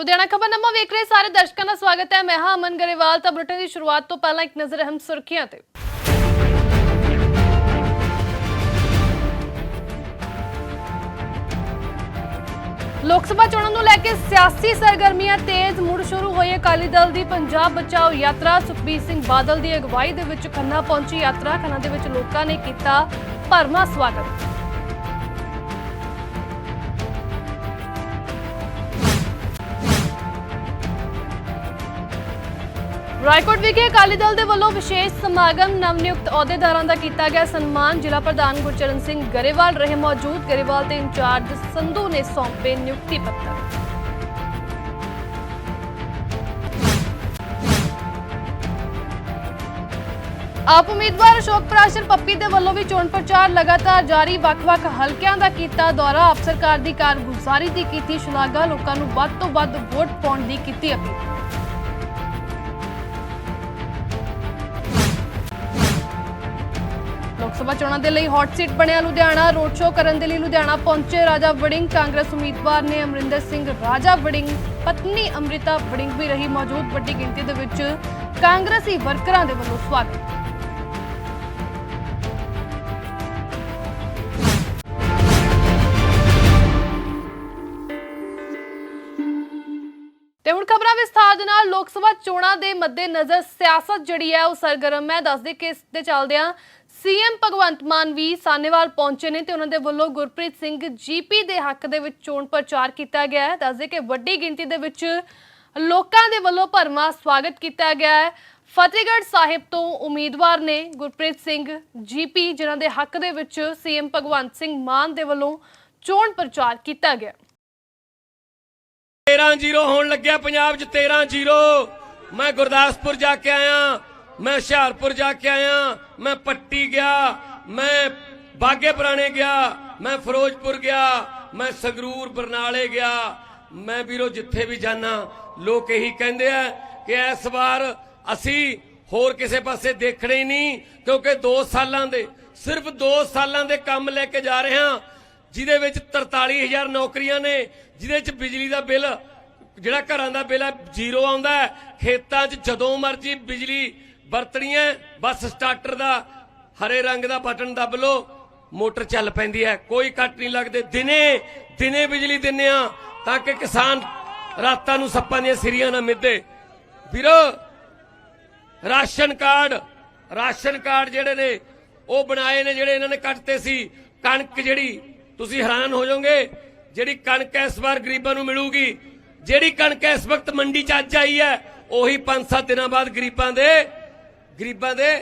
ਲੁਧਿਆਣਾ ਖਬਰਨਾਮਾ ਵੇਖ ਰਹੇ ਸਾਰੇ ਦਰਸ਼ਕਾਂ ਦਾ ਸਵਾਗਤ ਹੈ। ਮੈਂ ਹਾਂ ਅਮਨ ਗਰੇਵਾਲ। ਤਾਂ ਬੁਲੇਟਿਨ ਦੀ ਸ਼ੁਰੂਆਤ ਤੋਂ ਪਹਿਲਾਂ ਇੱਕ ਨਜ਼ਰ ਅਹਿਮ ਸੁਰਖੀਆਂ ਤੇ। ਲੋਕ ਸਭਾ ਚੋਣਾਂ ਨੂੰ ਲੈ ਕੇ ਸਿਆਸੀ ਸਰਗਰਮੀਆਂ ਤੇਜ਼, ਮੁੜ ਸ਼ੁਰੂ ਹੋਈ ਅਕਾਲੀ ਦਲ ਦੀ ਪੰਜਾਬ ਬਚਾਓ ਯਾਤਰਾ। ਸੁਖਬੀਰ ਸਿੰਘ ਬਾਦਲ ਦੀ ਅਗਵਾਈ ਦੇ ਵਿੱਚ ਖੰਨਾ ਪਹੁੰਚੀ ਯਾਤਰਾ। ਖੰਨਾ ਦੇ ਵਿੱਚ ਲੋਕਾਂ ਨੇ ਕੀਤਾ ਭਰਮਾ ਸਵਾਗਤ। ਰਾਏਕੋਟ ਵਿਖੇ ਅਕਾਲੀ ਦਲ ਦੇ ਵੱਲੋਂ ਵਿਸ਼ੇਸ਼ ਸਮਾਗਮ ਨਵਨਿਯੁਕਤ ਅਹੁਦੇਦਾਰਾਂ ਦਾ ਕੀਤਾ ਗਿਆ ਸਨਮਾਨ। ਜ਼ਿਲ੍ਹਾ ਪ੍ਰਧਾਨ ਗੁਰਚਰਨ ਸਿੰਘ ਗਰੇਵਾਲ ਰਹੇ ਮੌਜੂਦ। ਗਰੇਵਾਲ ਤੇ ਇੰਚਾਰਜ ਸੰਧੂ ਨੇ ਸੌਂਪੇ ਨਿਯੁਕਤੀ ਪੱਤਰ। ਆਪ ਉਮੀਦਵਾਰ ਅਸ਼ੋਕ ਪ੍ਰਾਸ਼ਰ ਪੱਪੀ ਦੇ ਵੱਲੋਂ ਵੀ ਚੋਣ ਪ੍ਰਚਾਰ ਲਗਾਤਾਰ ਜਾਰੀ। ਵੱਖ-ਵੱਖ ਹਲਕਿਆਂ ਦਾ ਕੀਤਾ ਦੌਰਾ। ਆਪ ਸਰਕਾਰ ਦੀ ਕਾਰਗੁਜ਼ਾਰੀ ਦੀ ਕੀਤੀ ਸ਼ਲਾਘਾ। ਲੋਕਾਂ ਨੂੰ ਵੱਧ ਤੋਂ ਵੱਧ ਵੋਟ ਪਾਉਣ ਦੀ ਕੀਤੀ ਅਪੀਲ। ਸਭਾ ਚੋਣਾਂ ਦੇ ਲਈ ਹੌਟ ਸੀਟ ਬਣਿਆ ਲੁਧਿਆਣਾ। ਰੋਡ ਸ਼ੋਅ ਕਰਨ ਦੇ ਲਈ ਲੁਧਿਆਣਾ ਪਹੁੰਚੇ ਰਾਜਾ ਵੜਿੰਗ। ਕਾਂਗਰਸ ਉਮੀਦਵਾਰ ਨੇ ਅਮਰਿੰਦਰ ਸਿੰਘ, ਰਾਜਾ ਵੜਿੰਗ, ਪਤਨੀ ਅੰਮ੍ਰਿਤਾ ਵੜਿੰਗ ਵੀ ਰਹੀ ਮੌਜੂਦ। ਵੱਡੀ ਗਿਣਤੀ ਦੇ ਵਿੱਚ ਕਾਂਗਰਸੀ ਵਰਕਰਾਂ ਦੇ ਵੱਲੋਂ ਸਵਾਗਤ। ਤੇ ਹੁਣ ਖਬਰਾਂ ਵਿਸਥਾਰ ਦੇ ਨਾਲ ਲੋਕ ਸਭਾ ਚੋਣਾਂ ਦੇ ਮੱਦੇਨਜ਼ਰ ਸਿਆਸਤ ਜਿਹੜੀ ਹੈ ਉਹ ਸਰਗਰਮ ਹੈ। ਦੱਸਦੇ ਕਿ ਇਸ ਦੇ ਚੱਲਦਿਆਂ ਸੀਐਮ ਭਗਵੰਤ ਮਾਨ ਵੀ ਸਾਨੇਵਾਲ ਪਹੁੰਚੇ ਨੇ ਤੇ ਉਹਨਾਂ ਦੇ ਵੱਲੋਂ ਗੁਰਪ੍ਰੀਤ ਸਿੰਘ ਜੀਪੀ ਦੇ ਹੱਕ ਦੇ ਵਿੱਚ ਚੋਣ ਪ੍ਰਚਾਰ ਕੀਤਾ ਗਿਆ ਹੈ। ਦੱਸਦੇ ਕਿ ਵੱਡੀ ਗਿਣਤੀ ਦੇ ਵਿੱਚ ਲੋਕਾਂ ਦੇ ਵੱਲੋਂ ਭਰਮਾ ਸਵਾਗਤ ਕੀਤਾ ਗਿਆ ਹੈ। ਫਤਿਹਗੜ੍ਹ ਸਾਹਿਬ ਤੋਂ ਉਮੀਦਵਾਰ ਨੇ ਗੁਰਪ੍ਰੀਤ ਸਿੰਘ ਜੀਪੀ, ਜਿਨ੍ਹਾਂ ਦੇ ਹੱਕ ਦੇ ਵਿੱਚ ਸੀਐਮ ਭਗਵੰਤ ਸਿੰਘ ਮਾਨ ਦੇ ਵੱਲੋਂ ਚੋਣ ਪ੍ਰਚਾਰ ਕੀਤਾ ਗਿਆ। 13-0 ਹੋਣ ਲੱਗਿਆ ਪੰਜਾਬ 'ਚ 13-0 ਮੈਂ ਗੁਰਦਾਸਪੁਰ ਜਾ ਕੇ ਆਇਆ। ਮੈਂ ਹੁਸ਼ਿਆਰਪੁਰ ਜਾ ਕੇ ਆਇਆ, ਮੈਂ ਪੱਟੀ ਗਿਆ, ਮੈਂ ਬਾਗੇ ਪੁਰਾਣੇ ਗਿਆ, ਮੈਂ ਫਿਰੋਜ਼ਪੁਰ ਗਿਆ, ਮੈਂ ਸੰਗਰੂਰ, ਬਰਨਾਲੇ ਗਿਆ। ਮੈਂ ਵੀਰੋ ਜਿੱਥੇ ਵੀ ਜਾਣਾ ਲੋਕ ਇਹੀ ਕਹਿੰਦੇ ਆ ਕਿ ਇਸ ਵਾਰ ਅਸੀਂ ਹੋਰ ਕਿਸੇ ਪਾਸੇ ਦੇਖਣੇ ਹੀ ਨਹੀਂ, ਕਿਉਂਕਿ 2 ਸਾਲਾਂ ਦੇ, ਸਿਰਫ 2 ਸਾਲਾਂ ਦੇ ਕੰਮ ਲੈ ਕੇ ਜਾ ਰਹੇ ਹਾਂ, ਜਿਹਦੇ ਵਿੱਚ 43000 ਨੌਕਰੀਆਂ ਨੇ, ਜਿਹਦੇ ਚ ਬਿਜਲੀ ਦਾ ਬਿੱਲ, ਜਿਹੜਾ ਘਰਾਂ ਦਾ ਬਿੱਲ ਹੈ, ਜ਼ੀਰੋ ਆਉਂਦਾ ਖੇਤਾਂ 'ਚ ਜਦੋਂ ਮਰਜ਼ੀ ਬਿਜਲੀ ਵਰਤਣੀ ਹੈ। ਬਸ ਸਟਾਰਟਰ ਦਾ ਹਰੇ ਰੰਗ ਦਾ ਬਟਨ ਦੱਬ ਲੋ ਮੋਟਰ ਚੱਲ ਪੈਂਦੀ ਹੈ। ਕੋਈ ਕੱਟ ਨਹੀਂ ਲੱਗਦੇ। ਦਿਨੇ ਦਿਨੇ ਬਿਜਲੀ ਦਿੰਨੇ ਆ ਤਾਂ ਕਿ ਕਿਸਾਨ ਰਾਤਾਂ ਨੂੰ ਸੱਪਾਂ ਦੀਆਂ ਸਿਰੀਆਂ ਨਾ ਮਿੱਦੇ ਵੀਰੋ, ਰਾਸ਼ਨ ਕਾਰਡ ਰਾਸ਼ਨ ਕਾਰਡ ਜਿਹੜੇ ਨੇ, ਉਹ ਬਣਾਏ ਨੇ ਜਿਹੜੇ ਇਹਨਾਂ ਨੇ ਕੱਟਤੇ ਸੀ। ਕਣਕ ਜਿਹੜੀ, ਤੁਸੀਂ ਹੈਰਾਨ ਹੋ ਜਾਓਗੇ, ਜਿਹੜੀ ਕਣਕ ਇਸ ਵਾਰ ਗਰੀਬਾਂ ਨੂੰ ਮਿਲੂਗੀ। ਜਿਹੜੀ ਕਣਕ ਇਸ ਵਕਤ ਮੰਡੀ 'ਚ ਅੱਜ ਆਈ ਹੈ, ਉਹੀ 5-7 ਦਿਨਾਂ ਬਾਅਦ ਗਰੀਬਾਂ ਦੇ ਗਰੀਬਾਂ ਦੇ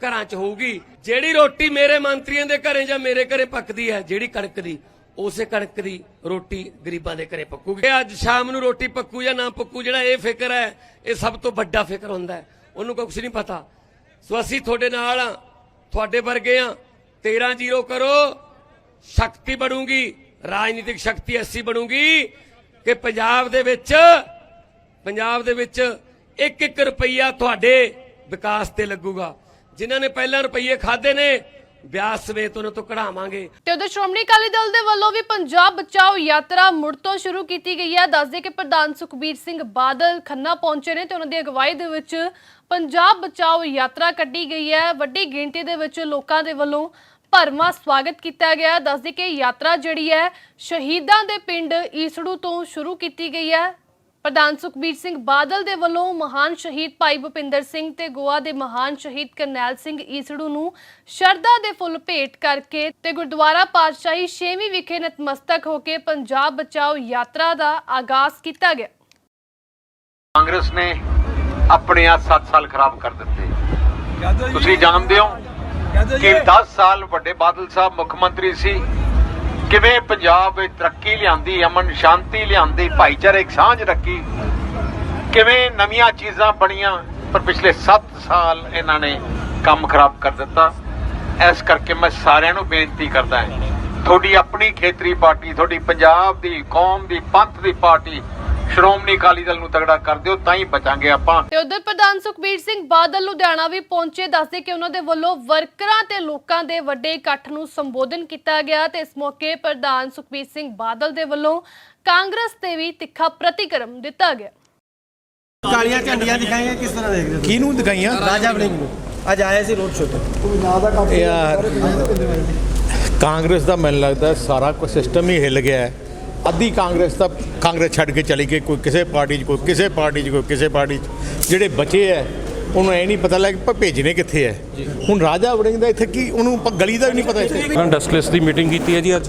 ਘਰਾਂ 'ਚ ਹੋਊਗੀ। ਜਿਹੜੀ ਰੋਟੀ ਮੇਰੇ ਮੰਤਰੀਆਂ ਦੇ ਘਰੇ ਜਾਂ ਮੇਰੇ ਘਰੇ ਪੱਕਦੀ ਹੈ, ਜਿਹੜੀ ਕਣਕ ਦੀ, ਉਸੇ ਕਣਕ ਦੀ ਰੋਟੀ ਗਰੀਬਾਂ ਦੇ ਘਰੇ ਪੱਕੂਗੀ। ਅੱਜ ਸ਼ਾਮ ਨੂੰ ਰੋਟੀ ਪੱਕੂ ਜਾਂ ਨਾ ਪੱਕੂ, ਜਿਹੜਾ ਇਹ ਫਿਕਰ ਹੈ, ਇਹ ਸਭ ਤੋਂ ਵੱਡਾ ਫਿਕਰ ਹੁੰਦਾ ਹੈ। ਉਹਨੂੰ ਕੁਝ ਨਹੀਂ ਪਤਾ। ਸੋ ਅਸੀਂ ਤੁਹਾਡੇ ਨਾਲ ਆ ਤੁਹਾਡੇ ਵਰਗੇ ਆ 13 ਜ਼ੀਰੋ ਕਰੋ, ਸ਼ਕਤੀ ਬਣੂਗੀ, ਰਾਜਨੀਤਿਕ ਸ਼ਕਤੀ ਐਸੀ ਬਣੂਗੀ ਕਿ ਪੰਜਾਬ ਦੇ ਵਿੱਚ, ਪੰਜਾਬ ਦੇ ਵਿੱਚ ਇੱਕ ਇੱਕ ਰੁਪਈਆ ਤੁਹਾਡੇ ਵਿਕਾਸ ਤੇ ਲੱਗੂਗਾ। ਜਿਨ੍ਹਾਂ ਨੇ ਪਹਿਲਾਂ ਰੁਪਈਏ ਖਾਦੇ ਨੇ, ਵਿਆਹ ਸਮੇਤ ਉਹਨਾਂ ਤੋਂ ਕਢਾਵਾਂਗੇ। ਤੇ ਉਧਰ ਸ਼੍ਰੋਮਣੀ ਅਕਾਲੀ ਦਲ ਦੇ ਵੱਲੋਂ ਵੀ ਪੰਜਾਬ ਬਚਾਓ ਯਾਤਰਾ ਮੁੜ ਤੋਂ ਸ਼ੁਰੂ ਕੀਤੀ ਗਈ ਹੈ। ਦੱਸਦੇ ਕਿ ਪ੍ਰਧਾਨ ਸੁਖਬੀਰ ਸਿੰਘ ਬਾਦਲ ਖੰਨਾ ਪਹੁੰਚੇ ਨੇ ਤੇ ਉਹਨਾਂ ਦੀ ਅਗਵਾਈ ਦੇ ਵਿੱਚ ਪੰਜਾਬ ਬਚਾਓ ਯਾਤਰਾ ਕੱਢੀ ਗਈ ਹੈ। ਵੱਡੀ ਗਿਣਤੀ ਦੇ ਵਿੱਚ ਲੋਕਾਂ ਦੇ ਵੱਲੋਂ ਭਰਮਾ ਸਵਾਗਤ ਕੀਤਾ ਗਿਆ ਹੈ। ਦੱਸਦੇ ਕਿ ਯਾਤਰਾ ਜਿਹੜੀ ਹੈ ਸ਼ਹੀਦਾਂ ਦੇ ਪਿੰਡ ਈਸੜੂ ਤੋਂ ਸ਼ੁਰੂ ਕੀਤੀ ਗਈ ਹੈ। ਪ੍ਰਧਾਨ ਸੁਖਬੀਰ ਸਿੰਘ ਬਾਦਲ ਦੇ ਵੱਲੋਂ ਮਹਾਨ ਸ਼ਹੀਦ ਭਾਈ ਭੁਪਿੰਦਰ ਸਿੰਘ ਤੇ ਗੋਆ ਦੇ ਮਹਾਨ ਸ਼ਹੀਦ ਕਰਨੈਲ ਸਿੰਘ ਈਸੜੂ ਨੂੰ ਸ਼ਰਧਾ ਦੇ ਫੁੱਲ ਭੇਟ ਕਰਕੇ ਤੇ ਗੁਰਦੁਆਰਾ ਪਾਤਸ਼ਾਹੀ ਛੇਵੀਂ ਵਿਖੇ ਨਤਮਸਤਕ ਹੋ ਕੇ ਪੰਜਾਬ ਬਚਾਓ ਯਾਤਰਾ ਦਾ ਆਗਾਜ਼ ਕੀਤਾ ਗਿਆ। ਕਾਂਗਰਸ ਨੇ ਆਪਣੇ ਆ 7 ਸਾਲ ਖਰਾਬ ਕਰ ਦਿੱਤੇ। ਤੁਸੀਂ ਜਾਣਦੇ ਹੋ ਕਿ 10 ਸਾਲ ਵੱਡੇ ਬਾਦਲ ਸਾਹਿਬ ਮੁੱਖ ਮੰਤਰੀ ਸੀ ਕਿਵੇਂ ਪੰਜਾਬ ਵਿੱਚ ਤਰੱਕੀ ਲਿਆਂਦੀ, ਅਮਨ ਸ਼ਾਂਤੀ ਲਿਆਂਦੀ ਭਾਈਚਾਰਕ ਸਾਂਝ ਰੱਖੀ, ਕਿਵੇਂ ਨਵੀਆਂ ਚੀਜ਼ਾਂ ਬਣੀਆਂ, ਪਰ ਪਿਛਲੇ 7 ਸਾਲ ਇਹਨਾਂ ਨੇ ਕੰਮ ਖਰਾਬ ਕਰ ਦਿੱਤਾ। ਇਸ ਕਰਕੇ ਮੈਂ ਸਾਰਿਆਂ ਨੂੰ ਬੇਨਤੀ ਕਰਦਾ ਹਾਂ, ਤੁਹਾਡੀ ਆਪਣੀ ਖੇਤਰੀ ਪਾਰਟੀ, ਤੁਹਾਡੀ ਪੰਜਾਬ ਦੀ, ਕੌਮ ਦੀ, ਪੰਥ ਦੀ ਪਾਰਟੀ ਸ਼੍ਰੋਮਣੀ ਅਕਾਲੀ ਦਲ ਨੂੰ ਤਗੜਾ ਕਰ ਦਿਓ ਤਾਂ ਹੀ ਬਚਾਂਗੇ ਆਪਾਂ। ਤੇ ਉਧਰ ਪ੍ਰਧਾਨ ਸੁਖਬੀਰ ਸਿੰਘ ਬਾਦਲ ਲੁਧਿਆਣਾ ਵੀ ਪਹੁੰਚੇ ਦੱਸਦੇ ਕਿ ਉਹਨਾਂ ਦੇ ਵੱਲੋਂ ਵਰਕਰਾਂ ਤੇ ਲੋਕਾਂ ਦੇ ਵੱਡੇ ਇਕੱਠ ਨੂੰ ਸੰਬੋਧਨ ਕੀਤਾ ਗਿਆ ਤੇ ਇਸ ਮੌਕੇ ਪ੍ਰਧਾਨ ਸੁਖਬੀਰ ਸਿੰਘ ਬਾਦਲ ਦੇ ਵੱਲੋਂ ਕਾਂਗਰਸ ਤੇ ਵੀ ਤਿੱਖਾ ਪ੍ਰਤੀਕਰਮ ਦਿੱਤਾ ਗਿਆ। ਕਾਲੀਆਂ ਝੰਡੀਆਂ ਦਿਖਾਈਆਂ ਕਿਸ ਤਰ੍ਹਾਂ ਦੇਖਦੇ ਹੋ ਕਿਹਨੂੰ ਦਿਖਾਈਆਂ? ਰਾਜਾ ਵੜਿੰਗ ਨੂੰ ਅੱਜ ਆਏ ਸੀ ਰੋਡ ਸ਼ੋਅ ਤੇ। ਯਾਰ ਕਾਂਗਰਸ ਦਾ ਮੈਨੂੰ ਲੱਗਦਾ ਸਾਰਾ ਕੁਝ ਸਿਸਟਮ ਹੀ ਹਿੱਲ ਗਿਆ ਹੈ। ਅੱਧੀ ਕਾਂਗਰਸ ਤਾਂ ਕਾਂਗਰਸ ਛੱਡ ਕੇ ਚਲੀ ਗਈ ਕੋਈ ਕਿਸੇ ਪਾਰਟੀ 'ਚ ਕੋਈ ਕਿਸੇ ਪਾਰਟੀ 'ਚ ਕੋਈ ਕਿਸੇ ਪਾਰਟੀ 'ਚ। ਜਿਹੜੇ ਬਚੇ ਐ ਉਹਨੂੰ ਐ ਨਹੀਂ ਪਤਾ ਲੱਗ ਭੇਜਣੇ ਕਿੱਥੇ ਐ? ਹੁਣ ਰਾਜਾ ਵੜਿੰਗ ਦਾ ਇੱਥੇ ਕੀ ਉਹਨੂੰ ਗਲੀ ਦਾ ਵੀ ਨਹੀਂ ਪਤਾ ਇੱਥੇ। ਡਸਕਲੈਸ ਦੀ ਮੀਟਿੰਗ ਕੀਤੀ ਹੈ ਜੀ ਅੱਜ।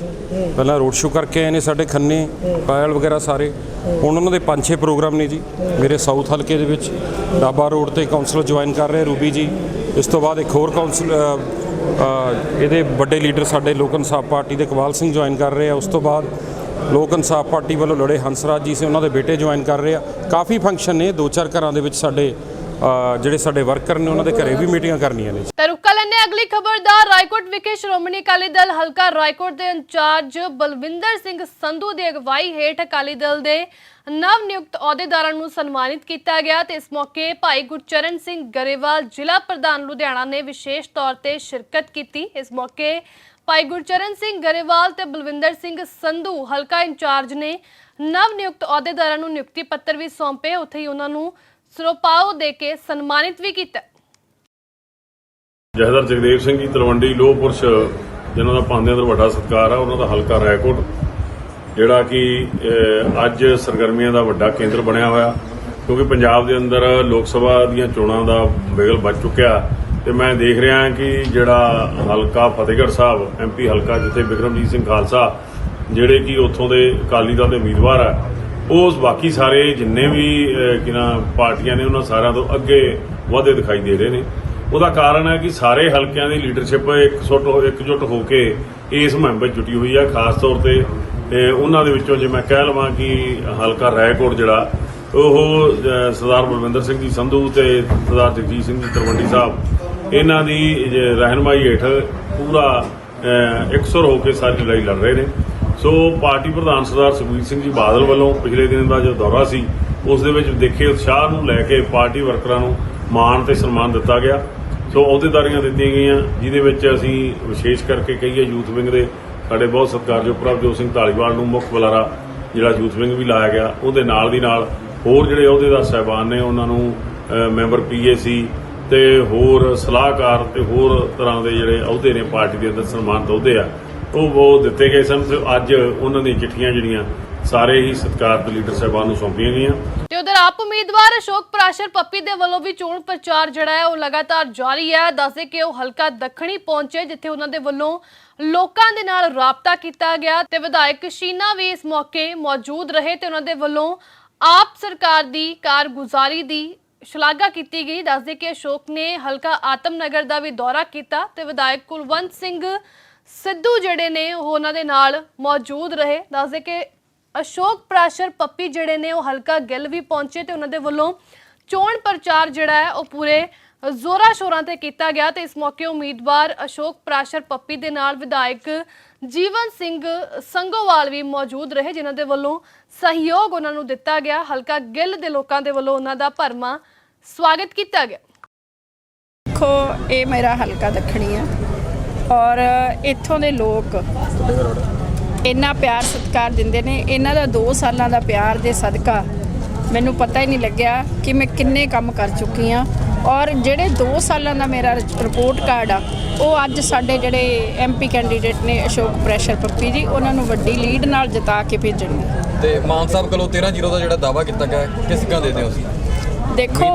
ਪਹਿਲਾਂ ਰੋਡ ਸ਼ੋਅ ਕਰਕੇ ਆਏ ਨੇ ਸਾਡੇ ਖੰਨੇ ਪਾਇਲ ਵਗੈਰਾ ਸਾਰੇ। ਹੁਣ ਉਹਨਾਂ ਦੇ ਪੰਜ ਛੇ ਪ੍ਰੋਗਰਾਮ ਨੇ ਜੀ ਮੇਰੇ ਸਾਊਥ ਹਲਕੇ ਦੇ ਵਿੱਚ। ਡਾਬਾ ਰੋਡ ਤੇ ਕਾਉਂਸਲਰ ਜੁਆਇਨ ਕਰ ਰਹੇ ਰੂਬੀ ਜੀ। ਇਸ ਤੋਂ ਬਾਅਦ ਇੱਕ ਹੋਰ ਕਾਉਂਸਲ ਇਹਦੇ ਵੱਡੇ ਲੀਡਰ ਸਾਡੇ ਲੋਕ ਇਨਸਾਫ ਪਾਰਟੀ ਦੇ ਕਵਾਲ ਸਿੰਘ ਜੁਆਇਨ ਕਰ ਰਹੇ ਆ। ਉਸ ਤੋਂ ਬਾਅਦ ਲੋਕ ਇਨਸਾਫ ਪਾਰਟੀ ਵੱਲੋਂ ਲੜੇ ਹੰਸਰਾਜ ਜੀ ਸੀ, ਉਹਨਾਂ ਦੇ ਬੇਟੇ ਜੁਆਇਨ ਕਰ ਰਹੇ ਆ। ਕਾਫੀ ਫੰਕਸ਼ਨ ਨੇ ਦੋ ਚਾਰ ਘਰਾਂ ਦੇ ਵਿੱਚ ਸਾਡੇ ਜਿਹੜੇ ਸਾਡੇ ਵਰਕਰ ਨੇ, ਉਹਨਾਂ ਦੇ ਘਰੇ ਵੀ ਮੀਟਿੰਗਾਂ ਕਰਨੀਆਂ ਨੇ। ਤੇ ਰੁਕਾ ਲੈਣੇ ਅਗਲੀ ਖਬਰ ਦਾ। ਰਾਏਕੋਟ ਵਿਖੇ ਸ਼੍ਰੋਮਣੀ ਅਕਾਲੀ ਦਲ ਹਲਕਾ ਰਾਏਕੋਟ ਦੇ ਇੰਚਾਰਜ ਬਲਵਿੰਦਰ ਸਿੰਘ ਸੰਧੂ ਦੀ ਅਗਵਾਈ ਹੇਠ ਅਕਾਲੀ ਦਲ ਦੇ ਨਵ ਨਿਯੁਕਤ ਅਹੁਦੇਦਾਰਾਂ ਨੂੰ ਸਨਮਾਨਿਤ ਕੀਤਾ ਗਿਆ ਤੇ ਇਸ ਮੌਕੇ ਭਾਈ ਗੁਰਚਰਨ ਸਿੰਘ ਗਰੇਵਾਲ ਜ਼ਿਲ੍ਹਾ ਪ੍ਰਧਾਨ ਲੁਧਿਆਣਾ ਨੇ ਵਿਸ਼ੇਸ਼ ਤੌਰ ਤੇ ਸ਼ਿਰਕਤ ਕੀਤੀ। ਇਸ ਮੌਕੇ ਭਾਈ ਗੁਰਚਰਨ ਸਿੰਘ ਗਰੇਵਾਲ ਤੇ ਬਲਵਿੰਦਰ ਸਿੰਘ ਸੰਧੂ ਹਲਕਾ ਇੰਚਾਰਜ ਨੇ ਨਵ ਨਿਯੁਕਤ ਅਹੁਦੇਦਾਰਾਂ ਨੂੰ ਨਿਯੁਕਤੀ ਪੱਤਰ ਵੀ ਸੌਂਪੇ। ਉੱਥੇ ਹੀ ਉਹਨਾਂ ਨੂੰ ਸਰੋਪਾਓ ਦੇ ਕੇ ਸਨਮਾਨਿਤ ਵੀ ਕੀਤਾ। ਜਹਦਰ ਜਗਦੇਵ ਸਿੰਘ ਜੀ, ਤਲਵੰਡੀ ਲੋਹ ਪੁਰਸ਼, ਜਿਨ੍ਹਾਂ ਦਾ ਪਾਉਂਦੇ ਅੰਦਰ ਵੱਡਾ ਸਤਿਕਾਰ ਆ, ਉਹਨਾਂ ਦਾ ਹਲਕਾ ਰਾਏਕੋਟ, ਜਿਹੜਾ ਕਿ ਅੱਜ ਸਰਗਰਮੀਆਂ ਦਾ ਵੱਡਾ ਕੇਂਦਰ ਬਣਿਆ ਹੋਇਆ। ਕਿਉਂਕਿ ਪੰਜਾਬ ਦੇ ਅੰਦਰ ਲੋਕ ਸਭਾ ਦੀਆਂ ਚੋਣਾਂ ਦਾ ਬਿਗਲ ਵੱਜ ਚੁੱਕਿਆ। ਤੇ ਮੈਂ ਦੇਖ ਰਿਹਾ ਕਿ ਜਿਹੜਾ ਹਲਕਾ ਫਤਿਹਗੜ੍ਹ ਸਾਹਿਬ ਐਮਪੀ ਹਲਕਾ ਜਿੱਥੇ ਬਿਕਰਮਜੀਤ ਸਿੰਘ ਖਾਲਸਾ ਜਿਹੜੇ ਕਿ ਉੱਥੋਂ ਦੇ ਅਕਾਲੀ ਦਲ ਦੇ ਉਮੀਦਵਾਰ ਆ ਉਸ ਬਾਕੀ ਸਾਰੇ ਜਿੰਨੇ ਵੀ ਅਹ, ਨਾ ਪਾਰਟੀਆਂ ਨੇ ਉਹਨਾਂ ਸਾਰਿਆਂ ਤੋਂ ਅੱਗੇ ਵਾਧੇ ਦਿਖਾਈ ਦੇ ਰਹੇ ਨੇ। ਉਹਦਾ ਕਾਰਨ ਹੈ ਕਿ ਸਾਰੇ ਹਲਕਿਆਂ ਦੀ ਲੀਡਰਸ਼ਿਪ ਇਕਸੁੱਟ ਹੋ ਇੱਕਜੁੱਟ ਹੋ ਕੇ ਇਸ ਮੁਹਿੰਮ ਵਿੱਚ ਜੁਟੀ ਹੋਈ ਹੈ ਖਾਸ ਤੌਰ ਤੇ ਉਹਨਾਂ ਦੇ ਵਿੱਚੋਂ ਜੇ ਮੈਂ ਕਹਿ ਲਵਾਂ ਕਿ ਹਲਕਾ ਰਾਏਕੋਟ ਜਿਹੜਾ ਉਹ ਸਰਦਾਰ ਬਲਵਿੰਦਰ ਸਿੰਘ ਜੀ ਸੰਧੂ ਤੇ ਸਰਦਾਰ ਜਗਜੀਤ ਸਿੰਘ ਜੀ ਤਲਵੰਡੀ ਸਾਹਿਬ ਇਹਨਾਂ ਦੀ ਜੇ ਰਹਿਨਮਾਈ ਹੇਠ ਪੂਰਾ ਅਹ, ਇਕਸੁਰ ਹੋ ਕੇ ਸਾਰੀ ਲੜਾਈ ਲੜ ਰਹੇ ਨੇ। ਸੋ ਪਾਰਟੀ ਪ੍ਰਧਾਨ ਸਰਦਾਰ ਸੁਖਬੀਰ ਸਿੰਘ ਜੀ ਬਾਦਲ ਵੱਲੋਂ ਪਿਛਲੇ ਦਿਨ ਦਾ ਜੋ ਦੌਰਾ ਸੀ ਉਸ ਦੇ ਵਿੱਚ ਦੇਖੇ ਉਤਸ਼ਾਹ ਨੂੰ ਲੈ ਕੇ ਪਾਰਟੀ ਵਰਕਰਾਂ ਨੂੰ ਮਾਣ ਤੇ ਸਨਮਾਨ ਦਿੱਤਾ ਗਿਆ। ਸੋ ਅਹੁਦੇਦਾਰੀਆਂ ਦਿੱਤੀਆਂ ਗਈਆਂ ਜਿਹਦੇ ਵਿੱਚ ਅਸੀਂ ਵਿਸ਼ੇਸ਼ ਕਰਕੇ ਕਹੀਏ ਯੂਥ ਵਿੰਗ ਦੇ ਸਾਡੇ ਬਹੁਤ ਸਤਿਕਾਰਯੋਗ ਪ੍ਰਭਜੋਤ ਸਿੰਘ ਢਾਲੀਵਾਲ ਨੂੰ ਮੁੱਖ ਬੁਲਾਰਾ ਜਿਹੜਾ ਯੂਥ ਵਿੰਗ ਵੀ ਲਾਇਆ ਗਿਆ ਉਹਦੇ ਨਾਲ ਦੀ ਨਾਲ ਹੋਰ ਜਿਹੜੇ ਅਹੁਦੇਦਾਰ ਸਹਿਬਾਨ ਨੇ ਉਹਨਾਂ ਨੂੰ ਅਹ, ਮੈਂਬਰ ਪੀਏਸੀ ਤੇ ਹੋਰ ਸਲਾਹਕਾਰ ਤੇ ਹੋਰ ਤਰ੍ਹਾਂ ਦੇ ਜਿਹੜੇ ਅਹੁਦੇ ਨੇ ਪਾਰਟੀ ਦੇ ਅੰਦਰ ਸਨਮਾਨਿਤ ਅਹੁਦੇ ਆ, ਉਹ ਉਹ ਦਿੱਤੇ ਗਏ ਸਨ ਤੇ ਅੱਜ ਉਹਨਾਂ ਦੀਆਂ ਚਿੱਠੀਆਂ ਜਿਹੜੀਆਂ ਸਾਰੇ ਹੀ ਸਤਿਕਾਰਤ ਲੀਡਰ ਸਾਹਿਬਾਨ ਨੂੰ ਸੌਂਪੀਆਂ ਗਈਆਂ। ਤੇ ਉਧਰ ਆਪ ਉਮੀਦਵਾਰ ਅਸ਼ੋਕ ਪ੍ਰਾਸ਼ਰ ਪੱਪੀ ਦੇ ਵੱਲੋਂ ਵੀ ਚੋਣ ਪ੍ਰਚਾਰ ਜਿਹੜਾ ਹੈ ਉਹ ਲਗਾਤਾਰ ਜਾਰੀ ਹੈ। ਦੱਸਦੇ ਕਿ ਉਹ ਹਲਕਾ ਦੱਖਣੀ ਪਹੁੰਚੇ, ਜਿੱਥੇ ਉਹਨਾਂ ਦੇ ਵੱਲੋਂ ਲੋਕਾਂ ਦੇ ਨਾਲ ਰਾਬਤਾ ਕੀਤਾ ਗਿਆ ਤੇ ਵਿਧਾਇਕ ਸ਼ੀਨਾ ਵੀ ਇਸ ਮੌਕੇ ਮੌਜੂਦ ਰਹੇ ਤੇ ਉਹਨਾਂ ਦੇ ਵੱਲੋਂ ਆਪ ਸਰਕਾਰ ਦੀ ਕਾਰਗੁਜ਼ਾਰੀ ਦੀ ਸ਼ਲਾਘਾ ਕੀਤੀ ਗਈ। ਦੱਸਦੇ ਕਿ ਅਸ਼ੋਕ ਨੇ ਹਲਕਾ ਆਤਮਨਗਰ ਦਾ ਵੀ ਦੌਰਾ ਕੀਤਾ ਤੇ ਵਿਧਾਇਕ ਕੁਲਵੰਤ ਸਿੰਘ ਸਿੱਧੂ ਜਿਹੜੇ ਨੇ ਉਹ ਉਹਨਾਂ ਦੇ ਨਾਲ ਮੌਜੂਦ ਰਹੇ। ਦੱਸਦੇ ਕਿ ਅਸ਼ੋਕ ਪ੍ਰਾਸ਼ਰ ਪੱਪੀ ਜਿਹੜੇ ਨੇ ਉਹ ਹਲਕਾ ਗਿੱਲ ਵੀ ਪਹੁੰਚੇ ਤੇ ਉਹਨਾਂ ਦੇ ਵੱਲੋਂ ਚੋਣ ਪ੍ਰਚਾਰ ਜਿਹੜਾ ਹੈ ਉਹ ਪੂਰੇ ਜ਼ੋਰਾਂ ਸ਼ੋਰਾਂ ਤੇ ਕੀਤਾ ਗਿਆ ਤੇ ਇਸ ਮੌਕੇ ਉਮੀਦਵਾਰ ਅਸ਼ੋਕ ਪ੍ਰਾਸ਼ਰ ਪੱਪੀ ਦੇ ਨਾਲ ਵਿਧਾਇਕ ਜੀਵਨ ਸਿੰਘ ਸੰਗੋਵਾਲ ਵੀ ਮੌਜੂਦ ਰਹੇ, ਜਿਨ੍ਹਾਂ ਦੇ ਵੱਲੋਂ ਸਹਿਯੋਗ ਉਹਨਾਂ ਨੂੰ ਦਿੱਤਾ ਗਿਆ। ਹਲਕਾ ਗਿੱਲ ਦੇ ਲੋਕਾਂ ਦੇ ਵੱਲੋਂ ਉਹਨਾਂ ਦਾ ਭਰਮਾ ਸਵਾਗਤ ਕੀਤਾ ਗਿਆ। ਦੇਖੋ ਇਹ ਮੇਰਾ ਹਲਕਾ ਦੱਖਣੀ ਆ ਔਰ ਇੱਥੋਂ ਦੇ ਲੋਕ ਇੰਨਾ ਪਿਆਰ ਸਤਿਕਾਰ ਦਿੰਦੇ ਨੇ। ਇਹਨਾਂ ਦਾ 2 ਸਾਲਾਂ ਦਾ ਪਿਆਰ ਦੇ ਸਦਕਾ ਮੈਨੂੰ ਪਤਾ ਹੀ ਨਹੀਂ ਲੱਗਿਆ ਕਿ ਮੈਂ ਕਿੰਨੇ ਕੰਮ ਕਰ ਚੁੱਕੀ ਆ। ਔਰ ਜਿਹੜੇ 2 ਸਾਲਾਂ ਦਾ ਮੇਰਾ ਰਿਪੋਰਟ ਕਾਰਡ ਆ ਉਹ ਅੱਜ ਸਾਡੇ ਜਿਹੜੇ ਐਮਪੀ ਕੈਂਡੀਡੇਟ ਨੇ ਅਸ਼ੋਕ ਪ੍ਰੈਸ਼ਰ ਪੱਪੀ ਜੀ ਉਹਨਾਂ ਨੂੰ ਵੱਡੀ ਲੀਡ ਨਾਲ ਜਿਤਾ ਕੇ ਭੇਜਣਗੇ। ਤੇ ਮਾਨ ਸਾਹਿਬ ਕੋਲੋਂ 13-0 ਦਾ ਜਿਹੜਾ ਦਾਵਾ ਕੀਤਾ ਗਿਆ ਹੈ, ਕਿਸ ਕਾਂ ਦੇ ਦਿਓ ਸੀ ਦੇਖੋ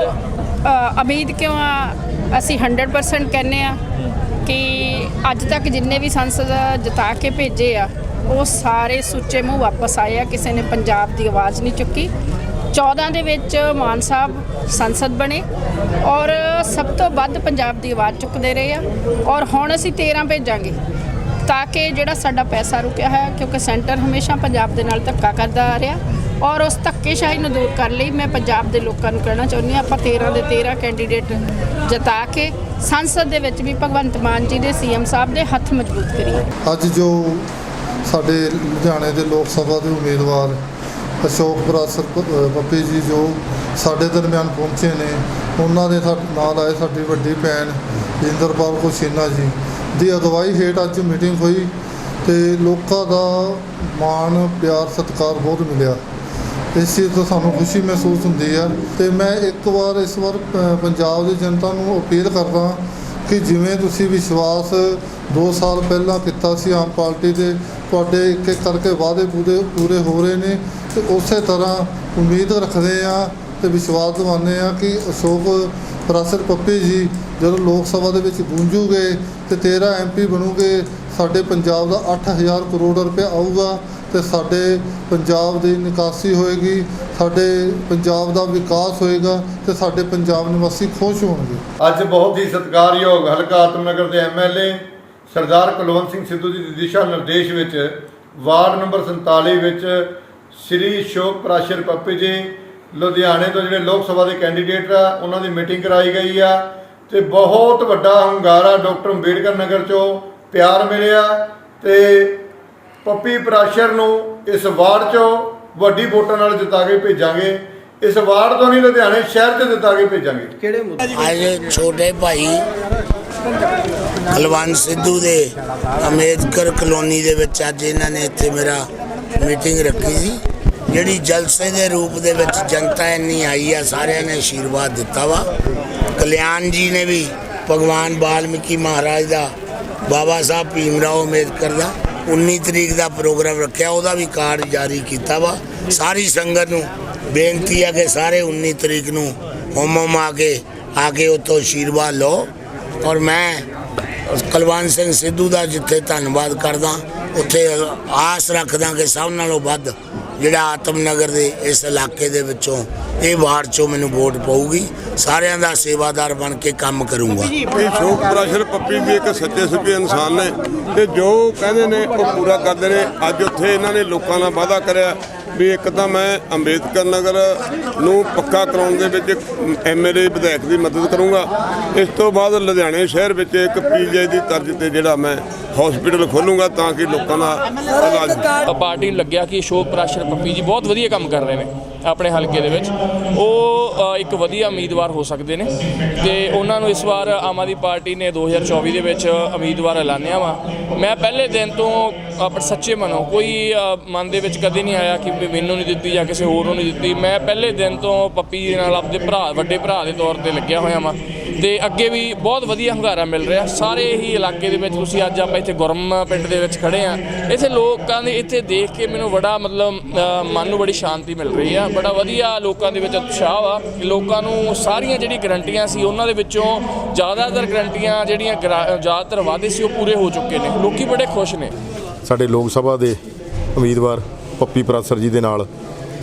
ਉਮੀਦ ਕਿਉਂ ਆ? ਅਸੀਂ 100% ਕਹਿੰਨੇ ਆ ਕਿ ਅੱਜ ਤੱਕ ਜਿੰਨੇ ਵੀ ਸੰਸਦ ਜਿਤਾ ਕੇ ਭੇਜੇ ਆ ਉਹ ਸਾਰੇ ਸੁੱਚੇ ਮੂੰਹ ਵਾਪਸ ਆਏ ਆ ਕਿਸੇ ਨੇ ਪੰਜਾਬ ਦੀ ਆਵਾਜ਼ ਨਹੀਂ ਚੁੱਕੀ। 14 ਦੇ ਵਿੱਚ ਮਾਨ ਸਾਹਿਬ ਸੰਸਦ ਬਣੇ ਔਰ ਸਭ ਤੋਂ ਵੱਧ ਪੰਜਾਬ ਦੀ ਆਵਾਜ਼ ਚੁੱਕਦੇ ਰਹੇ ਆ। ਔਰ ਹੁਣ ਅਸੀਂ 13 ਭੇਜਾਂਗੇ। ਤਾਂ ਕਿ ਜਿਹੜਾ ਸਾਡਾ ਪੈਸਾ ਰੁਕਿਆ ਹੈ ਕਿਉਂਕਿ ਸੈਂਟਰ ਹਮੇਸ਼ਾ ਪੰਜਾਬ ਦੇ ਨਾਲ ਧੱਕਾ ਕਰਦਾ ਆ ਰਿਹਾ। ਔਰ ਉਸ ਧੱਕੇਸ਼ਾਹੀ ਨੂੰ ਦੂਰ ਕਰਨ ਲਈ ਮੈਂ ਪੰਜਾਬ ਦੇ ਲੋਕਾਂ ਨੂੰ ਕਹਿਣਾ ਚਾਹੁੰਦੀ ਹਾਂ, ਆਪਾਂ 13 ਦੇ 13 ਕੈਂਡੀਡੇਟ ਜਿਤਾ ਕੇ ਸੰਸਦ ਦੇ ਵਿੱਚ ਵੀ ਭਗਵੰਤ ਮਾਨ ਜੀ ਦੇ ਸੀਐਮ ਸਾਹਿਬ ਦੇ ਹੱਥ ਮਜ਼ਬੂਤ ਕਰੀਏ। ਅੱਜ ਜੋ ਸਾਡੇ ਲੁਧਿਆਣੇ ਦੇ ਲੋਕ ਸਭਾ ਦੇ ਉਮੀਦਵਾਰ ਅਸ਼ੋਕ ਬਰਾਸਰ ਪੱਪੀ ਜੀ ਜੋ ਸਾਡੇ ਦਰਮਿਆਨ ਪਹੁੰਚੇ ਨੇ, ਉਹਨਾਂ ਦੇ ਨਾਲ ਆਏ ਸਾਡੀ ਵੱਡੀ ਭੈਣ ਇੰਦਰਪਾਲ ਕੁਸ਼ੀਨਾ ਜੀ। ਦੀ ਅਗਵਾਈ ਹੇਠ ਅੱਜ ਮੀਟਿੰਗ ਹੋਈ ਤੇ ਲੋਕਾਂ ਦਾ ਮਾਣ, ਪਿਆਰ, ਸਤਿਕਾਰ ਬਹੁਤ ਮਿਲਿਆ। ਇਸ ਚੀਜ਼ ਤੋਂ ਸਾਨੂੰ ਖੁਸ਼ੀ ਮਹਿਸੂਸ ਹੁੰਦੀ ਹੈ ਤੇ ਮੈਂ ਇੱਕ ਵਾਰ ਇਸ ਵਾਰ ਪੰਜਾਬ ਦੀ ਜਨਤਾ ਨੂੰ ਅਪੀਲ ਕਰਦਾ ਕਿ ਜਿਵੇਂ ਤੁਸੀਂ ਵਿਸ਼ਵਾਸ 2 ਸਾਲ ਪਹਿਲਾਂ ਕੀਤਾ ਸੀ ਆਮ ਪਾਰਟੀ ਦੇ, ਤੁਹਾਡੇ ਇੱਕ ਇੱਕ ਕਰਕੇ ਵਾਅਦੇ ਪੂਰੇ ਪੂਰੇ ਹੋ ਰਹੇ ਨੇ ਤੇ ਉਸੇ ਤਰ੍ਹਾਂ ਉਮੀਦ ਰੱਖਦੇ ਆ ਤੇ ਵਿਸ਼ਵਾਸ ਦਿਵਾਉਂਦੇ ਆ ਕਿ ਅਸ਼ੋਕ ਪ੍ਰਾਸਰ ਪੱਪੀ ਜੀ ਜਦੋਂ ਲੋਕ ਸਭਾ ਦੇ ਵਿੱਚ ਗੂੰਜੂਗੇ ਤੇ 13 ਐਮਪੀ ਬਣੂਗੇ, ਸਾਡੇ ਪੰਜਾਬ ਦਾ 8000 ਕਰੋੜ ਰੁਪਏ ਆਊਗਾ ਤੇ ਸਾਡੇ ਪੰਜਾਬ ਦੀ ਨਿਕਾਸੀ ਹੋਏਗੀ, ਸਾਡੇ ਪੰਜਾਬ ਦਾ ਵਿਕਾਸ ਹੋਏਗਾ ਤੇ ਸਾਡੇ ਪੰਜਾਬ ਨਿਵਾਸੀ ਖੁਸ਼ ਹੋਣਗੇ। ਅੱਜ ਬਹੁਤ ਹੀ ਸਤਿਕਾਰਯੋਗ ਹਲਕਾ ਆਤਮਨਗਰ ਦੇ ਐਮਐਲਏ ਸਰਦਾਰ ਕੁਲਵੰਤ ਸਿੰਘ ਸਿੱਧੂ ਜੀ ਦੇ ਦਿਸ਼ਾ ਨਿਰਦੇਸ਼ ਵਿੱਚ ਵਾਰਡ ਨੰਬਰ 47 ਵਿੱਚ ਸ੍ਰੀ ਅਸ਼ੋਕ ਪ੍ਰਾਸ਼ਰ ਪੱਪੀ ਜੀ ਲੁਧਿਆਣੇ ਤੋਂ ਜਿਹੜੇ ਲੋਕ ਸਭਾ ਦੇ ਕੈਂਡੀਡੇਟ ਆ ਉਹਨਾਂ ਦੀ ਮੀਟਿੰਗ ਕਰਾਈ ਗਈ ਆ ਤੇ ਬਹੁਤ ਵੱਡਾ ਹੰਗਾਰਾ ਡਾਕਟਰ ਅੰਬੇਡਕਰ ਨਗਰ ਚੋਂ ਪਿਆਰ ਮਿਲਿਆ ਤੇ ਪੱਪੀ ਪ੍ਰਾਸ਼ਰ ਨੂੰ ਇਸ ਵਾਰਡ ਚੋਂ ਵੱਡੀ ਵੋਟਾਂ ਨਾਲ ਜਿਤਾ ਕੇ ਭੇਜਾਂਗੇ। ਇਸ ਵਾਰਡ ਤੋਂ ਨਹੀਂ ਲੁਧਿਆਣੇ ਸ਼ਹਿਰ 'ਚ ਜਿਤਾ ਕੇ ਭੇਜਾਂਗੇ। ਕਿਹੜੇ ਮੁੱਦੇ? ਅੱਜ ਛੋਟੇ ਭਾਈ ਕੁਲਵੰਤ ਸਿੱਧੂ ਦੇ ਅੰਬੇਦਕਰ ਕਲੋਨੀ ਦੇ ਵਿੱਚ ਅੱਜ ਇਹਨਾਂ ਨੇ ਇੱਥੇ ਮੇਰਾ ਮੀਟਿੰਗ ਰੱਖੀ ਸੀ। ਜਿਹੜੀ ਜਲਸੇ ਦੇ ਰੂਪ ਦੇ ਵਿੱਚ ਜਨਤਾ ਇੰਨੀ ਆਈ ਆ, ਸਾਰਿਆਂ ਨੇ ਆਸ਼ੀਰਵਾਦ ਦਿੱਤਾ ਵਾ। ਕਲਿਆਣ ਜੀ ਨੇ ਵੀ ਭਗਵਾਨ ਵਾਲਮੀਕੀ ਮਹਾਰਾਜ ਦਾ, ਬਾਬਾ ਸਾਹਿਬ ਭੀਮ ਰਾਓ ਅੰਬੇਦਕਰ ਦਾ 19 ਤਰੀਕ ਦਾ ਪ੍ਰੋਗਰਾਮ ਰੱਖਿਆ, ਉਹਦਾ ਵੀ ਕਾਰਡ ਜਾਰੀ ਕੀਤਾ ਵਾ। ਸਾਰੀ ਸੰਗਤ ਨੂੰ ਬੇਨਤੀ ਹੈ ਕਿ ਸਾਰੇ 19 ਤਰੀਕ ਨੂੰ ਹੋਮ ਹੋਮ ਆ ਕੇ ਆ ਕੇ ਉੱਥੋਂ ਆਸ਼ੀਰਵਾਦ ਲਓ। ਔਰ ਮੈਂ ਕੁਲਵੰਤ ਸਿੰਘ ਸਿੱਧੂ ਦਾ ਜਿੱਥੇ ਧੰਨਵਾਦ ਕਰਦਾ, ਉੱਥੇ ਆਸ ਰੱਖਦਾ ਕਿ ਸਭ ਨਾਲੋਂ ਵੱਧ ਜਿਹੜਾ ਆਤਮਨਗਰ ਦੇ ਇਸ ਇਲਾਕੇ ਦੇ ਵਿੱਚੋਂ ਇਹ ਵਾਰਡ ਚੋਂ ਮੈਨੂੰ ਵੋਟ ਪਾਊਗੀ, ਸਾਰਿਆਂ ਦਾ ਸੇਵਾਦਾਰ ਬਣ ਕੇ ਕੰਮ ਕਰੂੰਗਾ। ਇਹ ਸ਼ੋਕ ਪ੍ਰਾਸ਼ਰ ਪੱਪੀ ਵੀ ਇੱਕ ਸੱਚੇ ਸੁੱਚੇ ਇਨਸਾਨ ਨੇ ਤੇ ਜੋ ਕਹਿੰਦੇ ਨੇ ਉਹ ਪੂਰਾ ਕਰਦੇ ਨੇ। ਅੱਜ ਉੱਥੇ ਇਹਨਾਂ ਨੇ ਲੋਕਾਂ ਨਾਲ ਵਾਅਦਾ ਕਰਿਆ ਵੀ ਇੱਕ ਤਾਂ ਮੈਂ ਅੰਬੇਦਕਰ ਨਗਰ ਨੂੰ ਪੱਕਾ ਕਰਾਉਣ ਦੇ ਵਿੱਚ ਐਮਐਲਏ ਵਿਧਾਇਕ ਦੀ ਮਦਦ ਕਰੂੰਗਾ। ਇਸ ਤੋਂ ਬਾਅਦ ਲੁਧਿਆਣੇ ਸ਼ਹਿਰ ਵਿੱਚ ਇੱਕ ਪੀਜੀ ਦੀ ਤਰਜ਼ ਤੇ ਜਿਹੜਾ ਮੈਂ ਹਸਪੀਟਲ ਖੋਲੂੰਗਾ ਤਾਂ ਕਿ ਲੋਕਾਂ ਦਾ ਇਲਾਜ ਪਾਰਟੀ ਨੂੰ ਲੱਗਿਆ ਕਿ ਅਸ਼ੋਕ ਪ੍ਰਾਸ਼ਰ ਪੱਪੀ ਜੀ ਬਹੁਤ ਵਧੀਆ ਕੰਮ ਕਰ ਰਹੇ ਨੇ ਆਪਣੇ ਹਲਕੇ ਦੇ ਵਿੱਚ। ਉਹ ਇੱਕ ਵਧੀਆ ਉਮੀਦਵਾਰ ਹੋ ਸਕਦੇ ਨੇ ਤੇ ਉਹਨਾਂ ਨੂੰ ਇਸ ਵਾਰ ਆਮ ਆਦਮੀ ਪਾਰਟੀ ਨੇ 2024 ਦੇ ਵਿੱਚ ਉਮੀਦਵਾਰ ਐਲਾਨਿਆ ਵਾ। ਮੈਂ ਪਹਿਲੇ ਦਿਨ ਤੋਂ ਆਪਣੇ ਸੱਚੇ ਮਨੋਂ ਕੋਈ ਮਨ ਦੇ ਵਿੱਚ ਕਦੇ ਨਹੀਂ ਆਇਆ ਕਿ ਵੀ ਮੈਨੂੰ ਨਹੀਂ ਦਿੱਤੀ ਜਾਂ ਕਿਸੇ ਹੋਰ ਨੂੰ ਨਹੀਂ ਦਿੱਤੀ। ਮੈਂ ਪਹਿਲੇ ਦਿਨ ਤੋਂ ਪੱਪੀ ਜੀ ਨਾਲ ਆਪਦੇ ਭਰਾ, ਵੱਡੇ ਭਰਾ ਦੇ ਤੌਰ ਤੇ ਲੱਗਿਆ ਹੋਇਆ ਵਾਂ। ਤੇ ਅੱਗੇ ਵੀ ਬਹੁਤ ਵਧੀਆ ਹੰਗਾਰਾ ਮਿਲ ਰਿਹਾ। ਸਾਰੇ ਹੀ ਇਲਾਕੇ ਦੇ ਵਿੱਚ ਤੁਸੀਂ ਅੱਜ ਆਪਾਂ ਇੱਥੇ ਗੁਰਮ ਪਿੰਡ ਦੇ ਵਿੱਚ ਖੜੇ ਆ। ਇੱਥੇ ਲੋਕਾਂ ਦੇ, ਇੱਥੇ ਦੇਖ ਕੇ ਮੈਨੂੰ ਬੜਾ ਮਤਲਬ ਮਨ ਨੂੰ ਬੜੀ ਸ਼ਾਂਤੀ ਮਿਲ ਰਹੀ ਆ। ਬੜਾ ਵਧੀਆ ਲੋਕਾਂ ਦੇ ਵਿੱਚ ਉਤਸ਼ਾਹ ਵਾ ਲੋਕਾਂ ਨੂੰ ਸਾਰੀਆਂ ਜਿਹੜੀ ਗਰੰਟੀਆਂ ਸੀ, ਉਹਨਾਂ ਦੇ ਵਿੱਚੋਂ ਜ਼ਿਆਦਾਤਰ ਗਰੰਟੀਆਂ ਜਿਹੜੀਆਂ ਗਰਾ- ਜ਼ਿਆਦਾਤਰ ਵਾਅਦੇ ਸੀ, ਉਹ ਪੂਰੇ ਹੋ ਚੁੱਕੇ ਨੇ। ਲੋਕੀ ਬੜੇ ਖੁਸ਼ ਨੇ। ਸਾਡੇ ਲੋਕ ਸਭਾ ਦੇ ਉਮੀਦਵਾਰ ਪੱਪੀ ਪ੍ਰਾਸਰ ਜੀ ਦੇ ਨਾਲ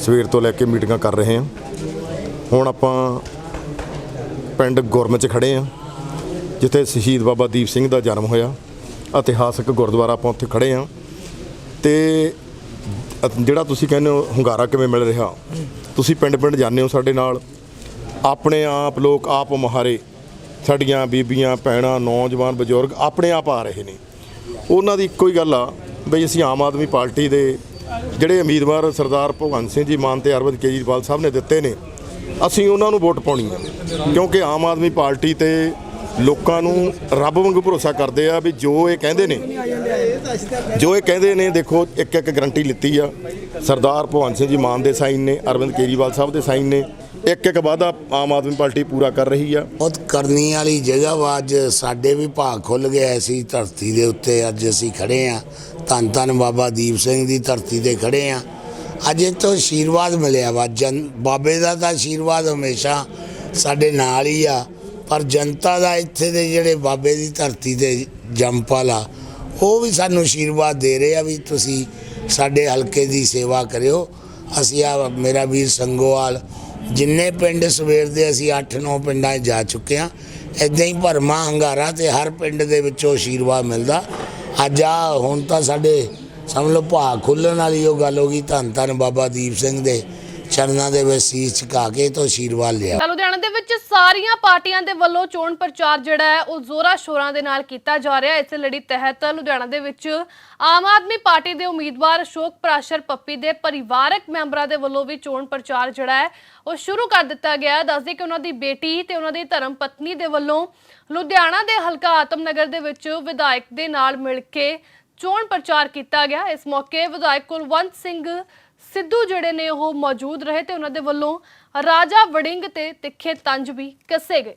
ਸਵੇਰ ਤੋਂ ਲੈ ਕੇ ਮੀਟਿੰਗਾਂ ਕਰ ਰਹੇ ਹਾਂ। ਹੁਣ ਆਪਾਂ ਪਿੰਡ ਗੁਰਮ 'ਚ ਖੜੇ ਹਾਂ, ਜਿੱਥੇ ਸ਼ਹੀਦ ਬਾਬਾ ਦੀਪ ਸਿੰਘ ਦਾ ਜਨਮ ਹੋਇਆ। ਇਤਿਹਾਸਕ ਗੁਰਦੁਆਰਾ ਆਪਾਂ ਉੱਥੇ ਖੜੇ ਹਾਂ ਤੇ ਜਿਹੜਾ ਤੁਸੀਂ ਕਹਿੰਦੇ ਹੋ ਹੁੰਗਾਰਾ ਕਿਵੇਂ ਮਿਲ ਰਿਹਾ? ਤੁਸੀਂ ਪਿੰਡ ਪਿੰਡ ਜਾਂਦੇ ਹੋ ਸਾਡੇ ਨਾਲ। ਆਪਣੇ ਆਪ ਲੋਕ ਆਪ ਮੁਹਾਰੇ ਸਾਡੀਆਂ ਬੀਬੀਆਂ, ਭੈਣਾਂ, ਨੌਜਵਾਨ, ਬਜ਼ੁਰਗ ਆਪਣੇ ਆਪ ਆ ਰਹੇ ਨੇ। ਉਹਨਾਂ ਦੀ ਇੱਕੋ ਹੀ ਗੱਲ ਆ, ਬਈ ਅਸੀਂ ਆਮ ਆਦਮੀ ਪਾਰਟੀ ਦੇ ਜਿਹੜੇ ਉਮੀਦਵਾਰ ਸਰਦਾਰ ਭਗਵੰਤ ਸਿੰਘ ਜੀ, ਮਾਨ ਤੇ ਅਰਵਿੰਦ ਕੇਜਰੀਵਾਲ ਸਾਹਿਬ ਨੇ ਦਿੱਤੇ ਨੇ, ਅਸੀਂ ਉਹਨਾਂ ਨੂੰ ਵੋਟ ਪਾਉਣੀ ਆ ਕਿਉਂਕਿ ਆਮ ਆਦਮੀ ਪਾਰਟੀ ਤੇ ਲੋਕਾਂ ਨੂੰ ਰੱਬ ਵਾਂਗੂ ਭਰੋਸਾ ਕਰਦੇ ਆ ਵੀ ਜੋ ਇਹ ਕਹਿੰਦੇ ਨੇ, ਜੋ ਇਹ ਕਹਿੰਦੇ ਨੇ, ਦੇਖੋ ਇੱਕ ਇੱਕ ਗਰੰਟੀ ਲਿੱਤੀ ਆ। ਸਰਦਾਰ ਭਗਵੰਤ ਸਿੰਘ ਜੀ, ਮਾਨ ਦੇ ਸਾਈਨ ਨੇ ਅਰਵਿੰਦ ਕੇਜਰੀਵਾਲ ਸਾਹਿਬ ਦੇ ਸਾਈਨ ਨੇ। ਇੱਕ ਇੱਕ ਵਾਅਦਾ ਆਮ ਆਦਮੀ ਪਾਰਟੀ ਪੂਰਾ ਕਰ ਰਹੀ ਆ। ਬਹੁਤ ਕਰਨੀ ਵਾਲੀ ਜਗ੍ਹਾ ਵਾ, ਅੱਜ ਸਾਡੇ ਵੀ ਭਾਗ ਖੁੱਲ ਗਿਆ ਅਸੀਂ ਧਰਤੀ ਦੇ ਉੱਤੇ ਅੱਜ ਅਸੀਂ ਖੜੇ ਆ। ਧੰਨ ਧੰਨ ਬਾਬਾ ਦੀਪ ਸਿੰਘ ਦੀ ਧਰਤੀ ਤੇ ਖੜੇ ਆ। ਅੱਜ ਇਹ ਤੋਂ ਆਸ਼ੀਰਵਾਦ ਮਿਲਿਆ ਵਾ, ਜਨ ਬਾਬੇ ਦਾ ਤਾਂ ਆਸ਼ੀਰਵਾਦ ਹਮੇਸ਼ਾ ਸਾਡੇ ਨਾਲ ਹੀ ਆ, ਪਰ ਜਨਤਾ ਦਾ ਇੱਥੇ ਦੇ ਜਿਹੜੇ ਬਾਬੇ ਦੀ ਧਰਤੀ ਤੇ ਜੰਮਪਲ ਆ, ਉਹ ਵੀ ਸਾਨੂੰ ਆਸ਼ੀਰਵਾਦ ਦੇ ਰਹੇ ਆ ਵੀ ਤੁਸੀਂ ਸਾਡੇ ਹਲਕੇ ਦੀ ਸੇਵਾ ਕਰਿਓ। ਅਸੀਂ ਆ ਮੇਰਾ ਵੀਰ ਸੰਗੋਵਾਲ ਜਿੰਨੇ ਪਿੰਡ ਸਵੇਰ ਦੇ ਅਸੀਂ 8-9 ਪਿੰਡਾਂ 'ਚ ਜਾ ਚੁੱਕੇ ਹਾਂ ਇਦਾਂ ਹੀ ਭਰਮਾ, ਹੰਗਾਰਾ ਤੇ ਹਰ ਪਿੰਡ ਦੇ ਵਿੱਚੋਂ ਆਸ਼ੀਰਵਾਦ ਮਿਲਦਾ। ਅੱਜ ਆ, ਹੁਣ ਤਾਂ ਸਾਡੇ ਸਮਝ ਲਓ ਭਾਗ ਖੁੱਲਣ ਵਾਲੀ ਉਹ ਗੱਲ ਹੋ ਗਈ ਧੰਨ ਧੰਨ ਬਾਬਾ ਦੀਪ ਸਿੰਘ ਦੇ। ਚਰਨਾਂ ਦੇ ਵਿੱਚ ਸੀਸ ਝੁਕਾ ਕੇ ਤੋਂ ਆਸ਼ੀਰਵਾਦ ਲਿਆ। ਤਾਂ ਲੁਧਿਆਣਾ ਦੇ ਵਿੱਚ ਸਾਰੀਆਂ ਪਾਰਟੀਆਂ ਦੇ ਵੱਲੋਂ ਚੋਣ ਪ੍ਰਚਾਰ ਜਿਹੜਾ ਹੈ, ਉਹ ਜ਼ੋਰਾਂ ਸ਼ੋਰਾਂ ਦੇ ਨਾਲ ਕੀਤਾ ਜਾ ਰਿਹਾ ਹੈ। ਇਸੇ ਲੜੀ ਤਹਿਤ ਲੁਧਿਆਣਾ ਦੇ ਵਿੱਚ ਆਮ ਆਦਮੀ ਪਾਰਟੀ ਦੇ ਉਮੀਦਵਾਰ ਅਸ਼ੋਕ ਪ੍ਰਾਸ਼ਰ ਪੱਪੀ ਦੇ ਪਰਿਵਾਰਕ ਮੈਂਬਰਾਂ ਦੇ ਵੱਲੋਂ ਵੀ ਚੋਣ ਪ੍ਰਚਾਰ ਜਿਹੜਾ ਹੈ, ਉਹ ਸ਼ੁਰੂ ਕਰ ਦਿੱਤਾ ਗਿਆ ਹੈ। ਦੱਸਦੇ ਕਿ ਉਹਨਾਂ ਦੀ ਬੇਟੀ ਤੇ ਉਹਨਾਂ ਦੀ ਧਰਮ ਪਤਨੀ ਦੇ ਵੱਲੋਂ ਲੁਧਿਆਣਾ ਦੇ ਹਲਕਾ ਆਤਮਨਗਰ ਦੇ ਵਿੱਚ ਵਿਧਾਇਕ ਦੇ ਨਾਲ ਮਿਲ ਕੇ ਚੋਣ ਪ੍ਰਚਾਰ ਕੀਤਾ ਗਿਆ। ਇਸ ਮੌਕੇ ਵਿਧਾਇਕ ਕੁਲਵੰਤ ਸਿੰਘ ਸਿੱਧੂ ਜਿਹੜੇ ਨੇ ਉਹ ਮੌਜੂਦ ਰਹੇ ਤੇ ਉਹਨਾਂ ਦੇ ਵੱਲੋਂ ਰਾਜਾ ਵੜਿੰਗ ਤੇ ਤਿੱਖੇ ਤੰਜ ਵੀ ਕੱਸੇ ਗਏ।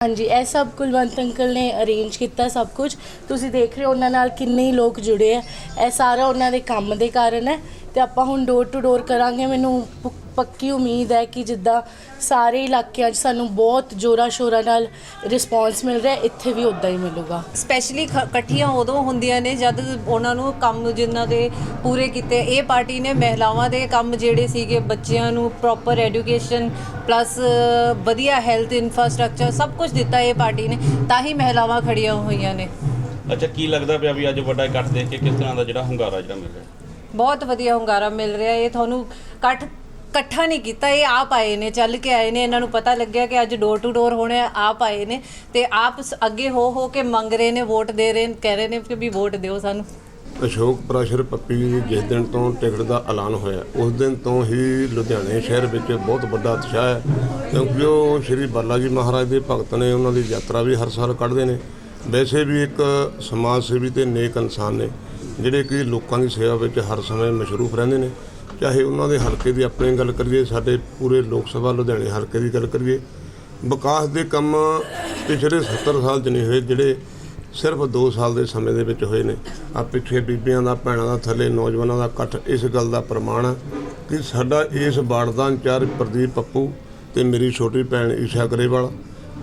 ਹਾਂਜੀ, ਇਹ ਸਭ ਕੁਲਵੰਤ ਅੰਕਲ ਨੇ ਅਰੇਂਜ ਕੀਤਾ ਸਭ ਕੁਝ। ਤੁਸੀਂ ਦੇਖ ਰਹੇ ਹੋ ਉਹਨਾਂ ਨਾਲ ਕਿੰਨੇ ਹੀ ਲੋਕ ਜੁੜੇ ਆ। ਇਹ ਸਾਰਾ ਉਹਨਾਂ ਦੇ ਕੰਮ ਦੇ ਕਾਰਨ ਹੈ। ਤੇ ਆਪਾਂ ਹੁਣ ਡੋਰ ਟੂ ਡੋਰ ਕਰਾਂਗੇ। ਮੈਨੂੰ ਪ- ਪੱਕੀ ਉਮੀਦ ਹੈ ਕਿ ਜਿੱਦਾਂ ਸਾਰੇ ਇਲਾਕਿਆਂ 'ਚ ਸਾਨੂੰ ਬਹੁਤ ਜੋਰਾ ਸ਼ੋਰਾ ਨਾਲ ਰਿਸਪੌਂਸ ਮਿਲ ਰਿਹਾ ਇੱਥੇ ਵੀ ਉਦਾਂ ਹੀ ਮਿਲੂਗਾ। ਸਪੈਸ਼ਲੀ ਇਕੱਠੀਆਂ ਉਦੋਂ ਹੁੰਦੀਆਂ ਨੇ ਜਦ ਉਹਨਾਂ ਨੂੰ ਕੰਮ ਜਿਨ੍ਹਾਂ ਦੇ ਪੂਰੇ ਕੀਤੇ। ਇਹ ਪਾਰਟੀ ਨੇ ਮਹਿਲਾਵਾਂ ਦੇ ਕੰਮ ਜਿਹੜੇ ਸੀਗੇ ਬੱਚਿਆਂ ਨੂੰ ਪ੍ਰੋਪਰ ਐਜੂਕੇਸ਼ਨ ਪਲੱਸ ਵਧੀਆ ਹੈਲਥ ਇਨਫਰਾਸਟ੍ਰਕਚਰ ਸਭ ਕੁਝ ਦਿੱਤਾ ਇਹ ਪਾਰਟੀ ਨੇ। ਤਾਂ ਹੀ ਮਹਿਲਾਵਾਂ ਖੜੀਆਂ ਹੋਈਆਂ ਨੇ। ਅੱਛਾ ਕੀ ਲੱਗਦਾ ਪਿਆ ਵੀ ਅੱਜ ਵੱਡਾ ਇਕੱਠ ਦੇਖ ਕੇ ਕਿਸ ਤਰ੍ਹਾਂ ਦਾ ਜਿਹੜਾ ਹੁੰਗਾਰਾ ਜਿਹੜਾ ਮਿਲ ਰਿਹਾ? ਬਹੁਤ ਵਧੀਆ ਹੁੰਗਾਰਾ ਮਿਲ ਰਿਹਾ, ਇਹ ਤੁਹਾਨੂੰ ਇਕੱਠ, ਇਕੱਠਾ ਨਹੀਂ ਕੀਤਾ, ਇਹ ਆਪ ਆਏ ਨੇ, ਚੱਲ ਕੇ ਆਏ ਨੇ, ਇਹਨਾਂ ਨੂੰ ਪਤਾ ਲੱਗਿਆ ਕਿ ਅੱਜ ਡੋਰ ਟੂ ਡੋਰ ਹੋਣੇ ਆਪ ਆਏ ਨੇ ਤੇ ਆਪ ਸ- ਅੱਗੇ ਹੋ ਹੋ ਕੇ ਮੰਗ ਰਹੇ ਨੇ, ਵੋਟ ਦੇ ਰਹੇ ਨੇ, ਕਹਿ ਰਹੇ ਨੇ ਕਿ ਵੀ ਵੋਟ ਦਿਓ ਸਾਨੂੰ। ਅਸ਼ੋਕ ਪ੍ਰਾਸ਼ਰ ਪੱਪੀ ਜੀ, ਜਿਸ ਦਿਨ ਤੋਂ ਟਿਕਟ ਦਾ ਐਲਾਨ ਹੋਇਆ, ਉਸ ਦਿਨ ਤੋਂ ਹੀ ਲੁਧਿਆਣੇ ਸ਼ਹਿਰ ਵਿੱਚ ਬਹੁਤ ਵੱਡਾ ਉਤਸ਼ਾਹ ਹੈ, ਕਿਉਂਕਿ ਉਹ ਸ਼੍ਰੀ ਬਾਲਾ ਜੀ ਮਹਾਰਾਜ ਦੇ ਭਗਤ ਨੇ ਉਹਨਾਂ ਦੀ ਯਾਤਰਾ ਵੀ ਹਰ ਸਾਲ ਕੱਢਦੇ ਨੇ। ਵੈਸੇ ਵੀ ਇੱਕ ਸਮਾਜ ਸੇਵੀ ਤੇ ਨੇਕ ਇਨਸਾਨ ਨੇ। ਜਿਹੜੇ ਕਿ ਲੋਕਾਂ ਦੀ ਸੇਵਾ ਵਿੱਚ ਹਰ ਸਮੇਂ ਮਸ਼ਰੂਫ ਰਹਿੰਦੇ ਨੇ, ਚਾਹੇ ਉਹਨਾਂ ਦੇ ਹਲਕੇ ਦੀ ਆਪਣੀ ਗੱਲ ਕਰੀਏ, ਸਾਡੇ ਪੂਰੇ ਲੋਕ ਸਭਾ ਲੁਧਿਆਣੇ ਹਲਕੇ ਦੀ ਗੱਲ ਕਰੀਏ, ਵਿਕਾਸ ਦੇ ਕੰਮ ਪਿਛਲੇ 70 ਸਾਲ 'ਚ ਨਹੀਂ ਹੋਏ, ਜਿਹੜੇ ਸਿਰਫ 2 ਸਾਲ ਦੇ ਸਮੇਂ ਦੇ ਵਿੱਚ ਹੋਏ ਨੇ। ਆ ਪਿੱਛੇ ਬੀਬੀਆਂ ਦਾ, ਭੈਣਾਂ ਦਾ, ਥੱਲੇ ਨੌਜਵਾਨਾਂ ਦਾ ਇਕੱਠ ਇਸ ਗੱਲ ਦਾ ਪ੍ਰਮਾਣ ਹੈ ਕਿ ਸਾਡਾ ਇਸ ਵਾਰਡ ਦਾ ਇੰਚਾਰਜ ਪ੍ਰਦੀਪ ਪੱਪੂ ਤੇ ਮੇਰੀ ਛੋਟੀ ਭੈਣ ਈਸ਼ਾ ਗਰੇਵਾਲ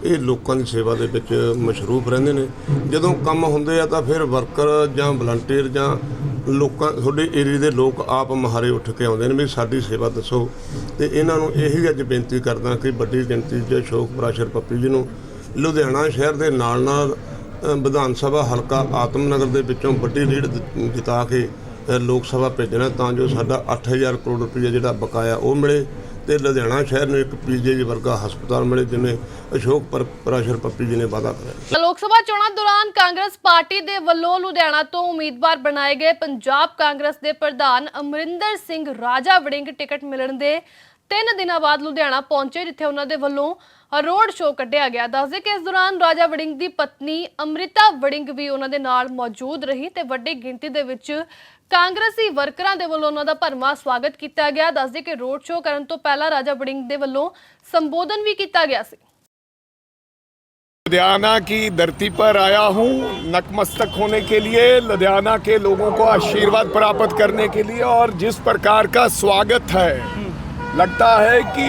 ਇਹ ਲੋਕਾਂ ਦੀ ਸੇਵਾ ਦੇ ਵਿੱਚ ਮਸ਼ਰੂਫ ਰਹਿੰਦੇ ਨੇ। ਜਦੋਂ ਕੰਮ ਹੁੰਦੇ ਆ ਤਾਂ ਫਿਰ ਵਰਕਰ ਜਾਂ ਵਲੰਟੀਅਰ ਜਾਂ ਲੋਕਾਂ, ਤੁਹਾਡੇ ਏਰੀਆ ਦੇ ਲੋਕ ਆਪ ਮਹਾਰੇ ਉੱਠ ਕੇ ਆਉਂਦੇ ਨੇ ਵੀ ਸਾਡੀ ਸੇਵਾ ਦੱਸੋ। ਤੇ ਇਹਨਾਂ ਨੂੰ ਇਹੀ ਅੱਜ ਬੇਨਤੀ ਕਰਦਾ ਕਿ ਵੱਡੀ ਗਿਣਤੀ 'ਚ ਅਸ਼ੋਕ ਪ੍ਰਾਸ਼ਰ ਪੱਪੀ ਜੀ ਨੂੰ ਲੁਧਿਆਣਾ ਸ਼ਹਿਰ ਦੇ ਨਾਲ ਨਾਲ ਵਿਧਾਨ ਸਭਾ ਹਲਕਾ ਆਤਮਨਗਰ ਦੇ ਵਿੱਚੋਂ ਵੱਡੀ ਲੀਡ ਜਿਤਾ ਕੇ ਲੋਕ ਸਭਾ ਭੇਜਣਾ ਤਾਂ ਜੋ ਸਾਡਾ 8000 ਕਰੋੜ ਰੁਪਏ ਜਿਹੜਾ ਬਕਾਇਆ ਉਹ ਮਿਲੇ। ਤੇ ਲੁਧਿਆਣਾ ਸ਼ਹਿਰ ਨੂੰ ਇੱਕ ਪੀਜੀਆਈ ਵਰਗਾ ਹਸਪਤਾਲ ਮਿਲੇ ਜਿਵੇਂ ਅਸ਼ੋਕ ਪਰ- ਪੱਪੀ ਜੀ ਨੇ ਵਾਅਦਾ ਕਰਿਆ। ਲੋਕ ਸਭਾ ਚੋਣਾਂ ਦੌਰਾਨ ਕਾਂਗਰਸ ਪਾਰਟੀ ਦੇ ਵੱਲੋਂ ਲੁਧਿਆਣਾ ਤੋਂ ਉਮੀਦਵਾਰ ਬਣਾਏ ਗਏ ਪੰਜਾਬ ਕਾਂਗਰਸ ਦੇ ਪ੍ਰਧਾਨ ਅਮਰਿੰਦਰ ਸਿੰਘ ਰਾਜਾ ਵੜਿੰਗ ਟਿਕਟ ਮਿਲਣ ਦੇ ਤਿੰਨ ਦਿਨਾਂ ਬਾਅਦ ਲੁਧਿਆਣਾ ਪਹੁੰਚੇ, ਜਿੱਥੇ ਉਹਨਾਂ ਦੇ ਵੱਲੋਂ ਰੋਡ ਸ਼ੋਅ ਕੱਢਿਆ ਗਿਆ। ਦੱਸਦੇ ਕਿ ਇਸ ਦੌਰਾਨ ਰਾਜਾ ਵੜਿੰਗ ਦੀ ਪਤਨੀ ਅਮ੍ਰਿਤਾ ਵੜਿੰਗ ਵੀ ਉਹਨਾਂ ਦੇ ਨਾਲ ਮੌਜੂਦ ਰਹੀ ਤੇ ਵੱਡੀ ਗਿਣਤੀ ਦੇ ਵਿੱਚ ਕਾਂਗਰਸੀ ਵਰਕਰਾਂ ਦੇ ਵੱਲੋਂ ਉਹਨਾਂ ਦਾ ਭਰਮਾ ਸਵਾਗਤ ਕੀਤਾ ਗਿਆ ਦੱਸਦੇ ਕਿ ਰੋਡ ਸ਼ੋਅ ਕਰਨ ਤੋਂ ਪਹਿਲਾਂ ਰਾਜਾ ਵੜਿੰਗ ਦੇ ਵੱਲੋਂ ਸੰਬੋਧਨ ਵੀ ਕੀਤਾ ਗਿਆ ਸੀ लुधियाना की धरती पर आया हूँ नतमस्तक होने के लिए लुधियाना के लोगों को आशीर्वाद प्राप्त करने के लिए और जिस प्रकार का स्वागत है लगता है कि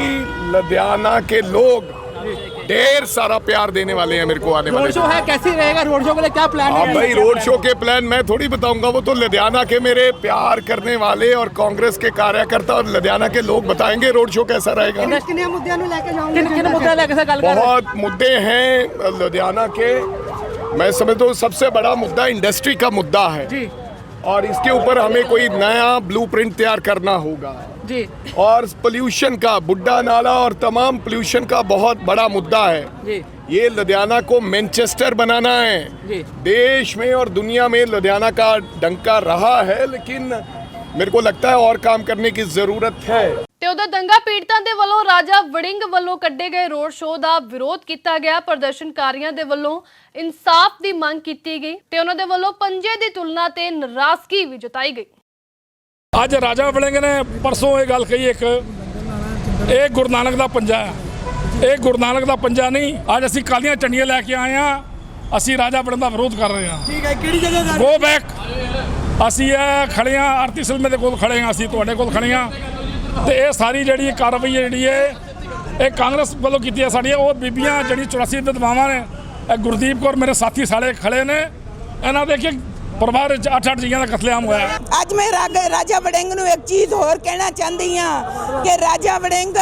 लुधियाना के लोग ढेर सारा प्यार देने वाले हैं मेरे को आने वाले रोड शो है कैसे रहेगा रोड शो के लिए क्या प्लान अब भाई रोड शो के प्लान मैं थोड़ी बताऊंगा वो तो लुधियाना के मेरे प्यार करने वाले और कांग्रेस के कार्यकर्ता और लुधियाना के लोग बताएंगे रोड शो कैसा रहेगा ਕਿੰਨੇ ਮੁੱਦਿਆਂ ਨੂੰ ਲੈ ਕੇ ਜਾਓਗੇ ਕਿੰਨੇ ਕਿੰਨੇ ਮੁੱਦਿਆਂ ਲੈ ਕੇ ਸਰ ਗੱਲ ਕਰ ਰਹੇ बहुत मुद्दे हैं लुधियाना के मैं समझता हूँ सबसे बड़ा मुद्दा इंडस्ट्री का मुद्दा है जी और इसके ऊपर हमें कोई नया ब्लूप्रिंट तैयार करना होगा जी और पोल्यूशन का बुड्ढा नाला और तमाम पोल्यूशन का बहुत बड़ा मुद्दा है जी ये लुधियाना को मैनचेस्टर बनाना है जी देश में और दुनिया में लुधियाना का डंका रहा है लेकिन मेरे को लगता है और काम करने की ज़रूरत है ਤੇ ਉਧਰ ਦੰਗਾ ਪੀੜਤਾਂ ਦੇ ਵੱਲੋਂ ਰਾਜਾ ਵੜਿੰਗ ਵੱਲੋਂ ਕੱਢੇ ਗਏ ਰੋਡ ਸ਼ੋਅ ਦਾ ਵਿਰੋਧ ਕੀਤਾ ਗਿਆ ਪ੍ਰਦਰਸ਼ਨਕਾਰੀਆਂ ਦੇ ਵੱਲੋਂ ਇਨਸਾਫ ਦੀ ਮੰਗ ਕੀਤੀ ਗਈ ਤੇ ਉਹਨਾਂ ਦੇ ਵੱਲੋਂ ਪੰਜੇ ਦੀ ਤੁਲਨਾ ਤੇ ਨਾਰਾਜ਼ਗੀ ਵੀ ਜਤਾਈ ਗਈ ਅੱਜ ਰਾਜਾ ਵੜਿੰਗ ਨੇ ਪਰਸੋਂ ਇਹ ਗੱਲ ਕਹੀ ਇੱਕ ਇਹ ਗੁਰੂ ਨਾਨਕ ਦਾ ਪੰਜਾ ਹੈ। ਇਹ ਗੁਰੂ ਨਾਨਕ ਦਾ ਪੰਜਾ ਨਹੀਂ ਅੱਜ ਅਸੀਂ ਕਾਲੀਆਂ ਝੰਡੀਆਂ ਲੈ ਕੇ ਆਏ ਆ ਅਸੀਂ ਰਾਜਾ ਵੜਿੰਗ ਦਾ ਵਿਰੋਧ ਕਰ ਰਹੇ ਹਾਂ। ਠੀਕ ਹੈ ਕਿਹੜੀ ਜਗ੍ਹਾ ਕਰ ਗੋ ਬੈਕ ਅਸੀਂ ਇਹ ਖੜੇ ਆ ਆਰਤੀ ਸਿਲਮੇ ਦੇ ਕੋਲ ਖੜੇ ਆ ਅਸੀਂ ਤੁਹਾਡੇ ਕੋਲ ਖੜੇ ਆ ਤੇ ਇਹ ਸਾਰੀ ਜਿਹੜੀ ਕਾਰਵਾਈ ਜਿਹੜੀ ਹੈ ਇਹ ਕਾਂਗਰਸ ਵੱਲੋਂ ਕੀਤੀ ਹੈ ਸਾਡੀ ਉਹ ਬੀਬੀਆਂ ਜਿਹੜੀ 84 ਵਿਧਵਾਵਾਂ ਨੇ ਇਹ ਗੁਰਦੀਪ ਕੌਰ ਮੇਰੇ ਸਾਥੀ ਸਾਲੇ ਖੜੇ ਨੇ। ਇਹਨਾਂ ਦੇ ਕਿ ਪਰਿਵਾਰ ਵਿੱਚ 8-8 ਜੀਆਂ ਦਾ ਕਤਲੇਆਮ ਹੋਇਆ ਹੈ। ਅੱਜ ਮੈਂ ਰਾਗ- ਰਾਜਾ ਵੜਿੰਗ ਨੂੰ ਇੱਕ ਚੀਜ਼ ਹੋਰ ਕਹਿਣਾ ਚਾਹੁੰਦੀ ਆ ਕਿ ਰਾਜਾ ਵੜਿੰਗ,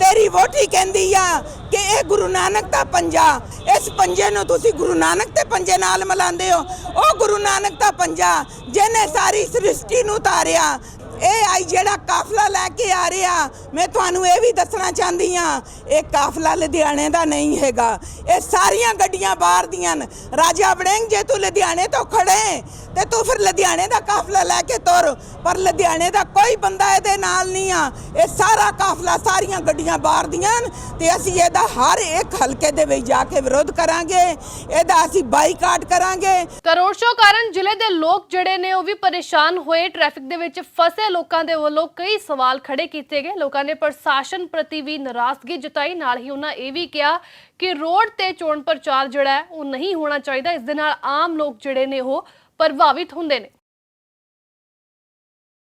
ਤੇਰੀ ਵੋਟੀ ਕਹਿੰਦੀ ਆ ਕਿ ਇਹ ਗੁਰੂ ਨਾਨਕ ਦਾ ਪੰਜਾ। ਇਸ ਪੰਜੇ ਨੂੰ ਤੁਸੀਂ ਗੁਰੂ ਨਾਨਕ ਦੇ ਪੰਜੇ ਨਾਲ ਮਿਲਾਉਂਦੇ ਹੋ। ਉਹ ਗੁਰੂ ਨਾਨਕ ਦਾ ਪੰਜਾ, ਜਿਹਨੇ ਸਾਰੀ ਸ੍ਰਿਸ਼ਟੀ ਨੂੰ ਤਾਰਿਆ ਇਹ ਆਈ ਜਿਹੜਾ ਕਾਫਲਾ ਲੈ ਕੇ ਆ ਰਿਹਾ, ਮੈਂ ਤੁਹਾਨੂੰ ਇਹ ਵੀ ਦੱਸਣਾ ਚਾਹੁੰਦੀ ਆ ਇਹ ਕਾਫਲਾ ਲੁਧਿਆਣੇ ਦਾ ਨਹੀਂ ਹੈਗਾ। ਇਹ ਸਾਰੀਆਂ ਗੱਡੀਆਂ ਬਾਹਰ ਦੀਆਂ ਨੇ। ਰਾਜਾ ਵੜਿੰਗ ਜੇ ਤੂੰ ਲੁਧਿਆਣੇ ਤੋਂ ਖੜੇ ਤੇ ਤੂੰ ਫਿਰ ਲੁਧਿਆਣੇ ਦਾ ਕਾਫਲਾ ਲੈ ਕੇ ਤੁਰ। ਪਰ ਲੁਧਿਆਣੇ ਦਾ ਕੋਈ ਬੰਦਾ ਇਹਦੇ ਨਾਲ ਨਹੀਂ ਆ। ਇਹ ਸਾਰਾ ਕਾਫਲਾ ਸਾਰੀਆਂ ਗੱਡੀਆਂ ਬਾਹਰ ਦੀਆਂ ਤੇ ਅਸੀਂ ਇਹਦਾ ਹਰ ਇੱਕ ਹਲਕੇ ਦੇ ਵਿੱਚ ਜਾ ਕੇ ਵਿਰੋਧ ਕਰਾਂਗੇ। ਇਹਦਾ ਅਸੀਂ ਬਾਈਕਾਟ ਕਰਾਂਗੇ। ਤਾਂ ਕਾਰਨ ਜ਼ਿਲ੍ਹੇ ਦੇ ਲੋਕ ਜਿਹੜੇ ਨੇ ਉਹ ਵੀ ਪਰੇਸ਼ਾਨ ਹੋਏ। ਟ੍ਰੈਫਿਕ ਦੇ ਵਿੱਚ ਫਸੇ ਲੋਕਾਂ ਦੇ ਵੱਲੋਂ ਕਈ ਸਵਾਲ ਖੜੇ ਕੀਤੇ ਗਏ। ਲੋਕਾਂ ਨੇ ਪ੍ਰਸ਼ਾਸਨ ਪ੍ਰਤੀ ਵੀ ਨਾਰਾਜ਼ਗੀ ਜਤਾਈ। ਨਾਲ ਹੀ ਉਹਨਾਂ ਇਹ ਵੀ ਕਿਹਾ ਕਿ ਰੋਡ ਤੇ ਚੋਣ ਪ੍ਰਚਾਰ ਜਿਹੜਾ ਹੈ, ਉਹ ਨਹੀਂ ਹੋਣਾ ਚਾਹੀਦਾ। ਇਸ ਦੇ ਨਾਲ ਆਮ ਲੋਕ ਜਿਹੜੇ ਨੇ ਉਹ ਪ੍ਰਭਾਵਿਤ ਹੁੰਦੇ ਨੇ।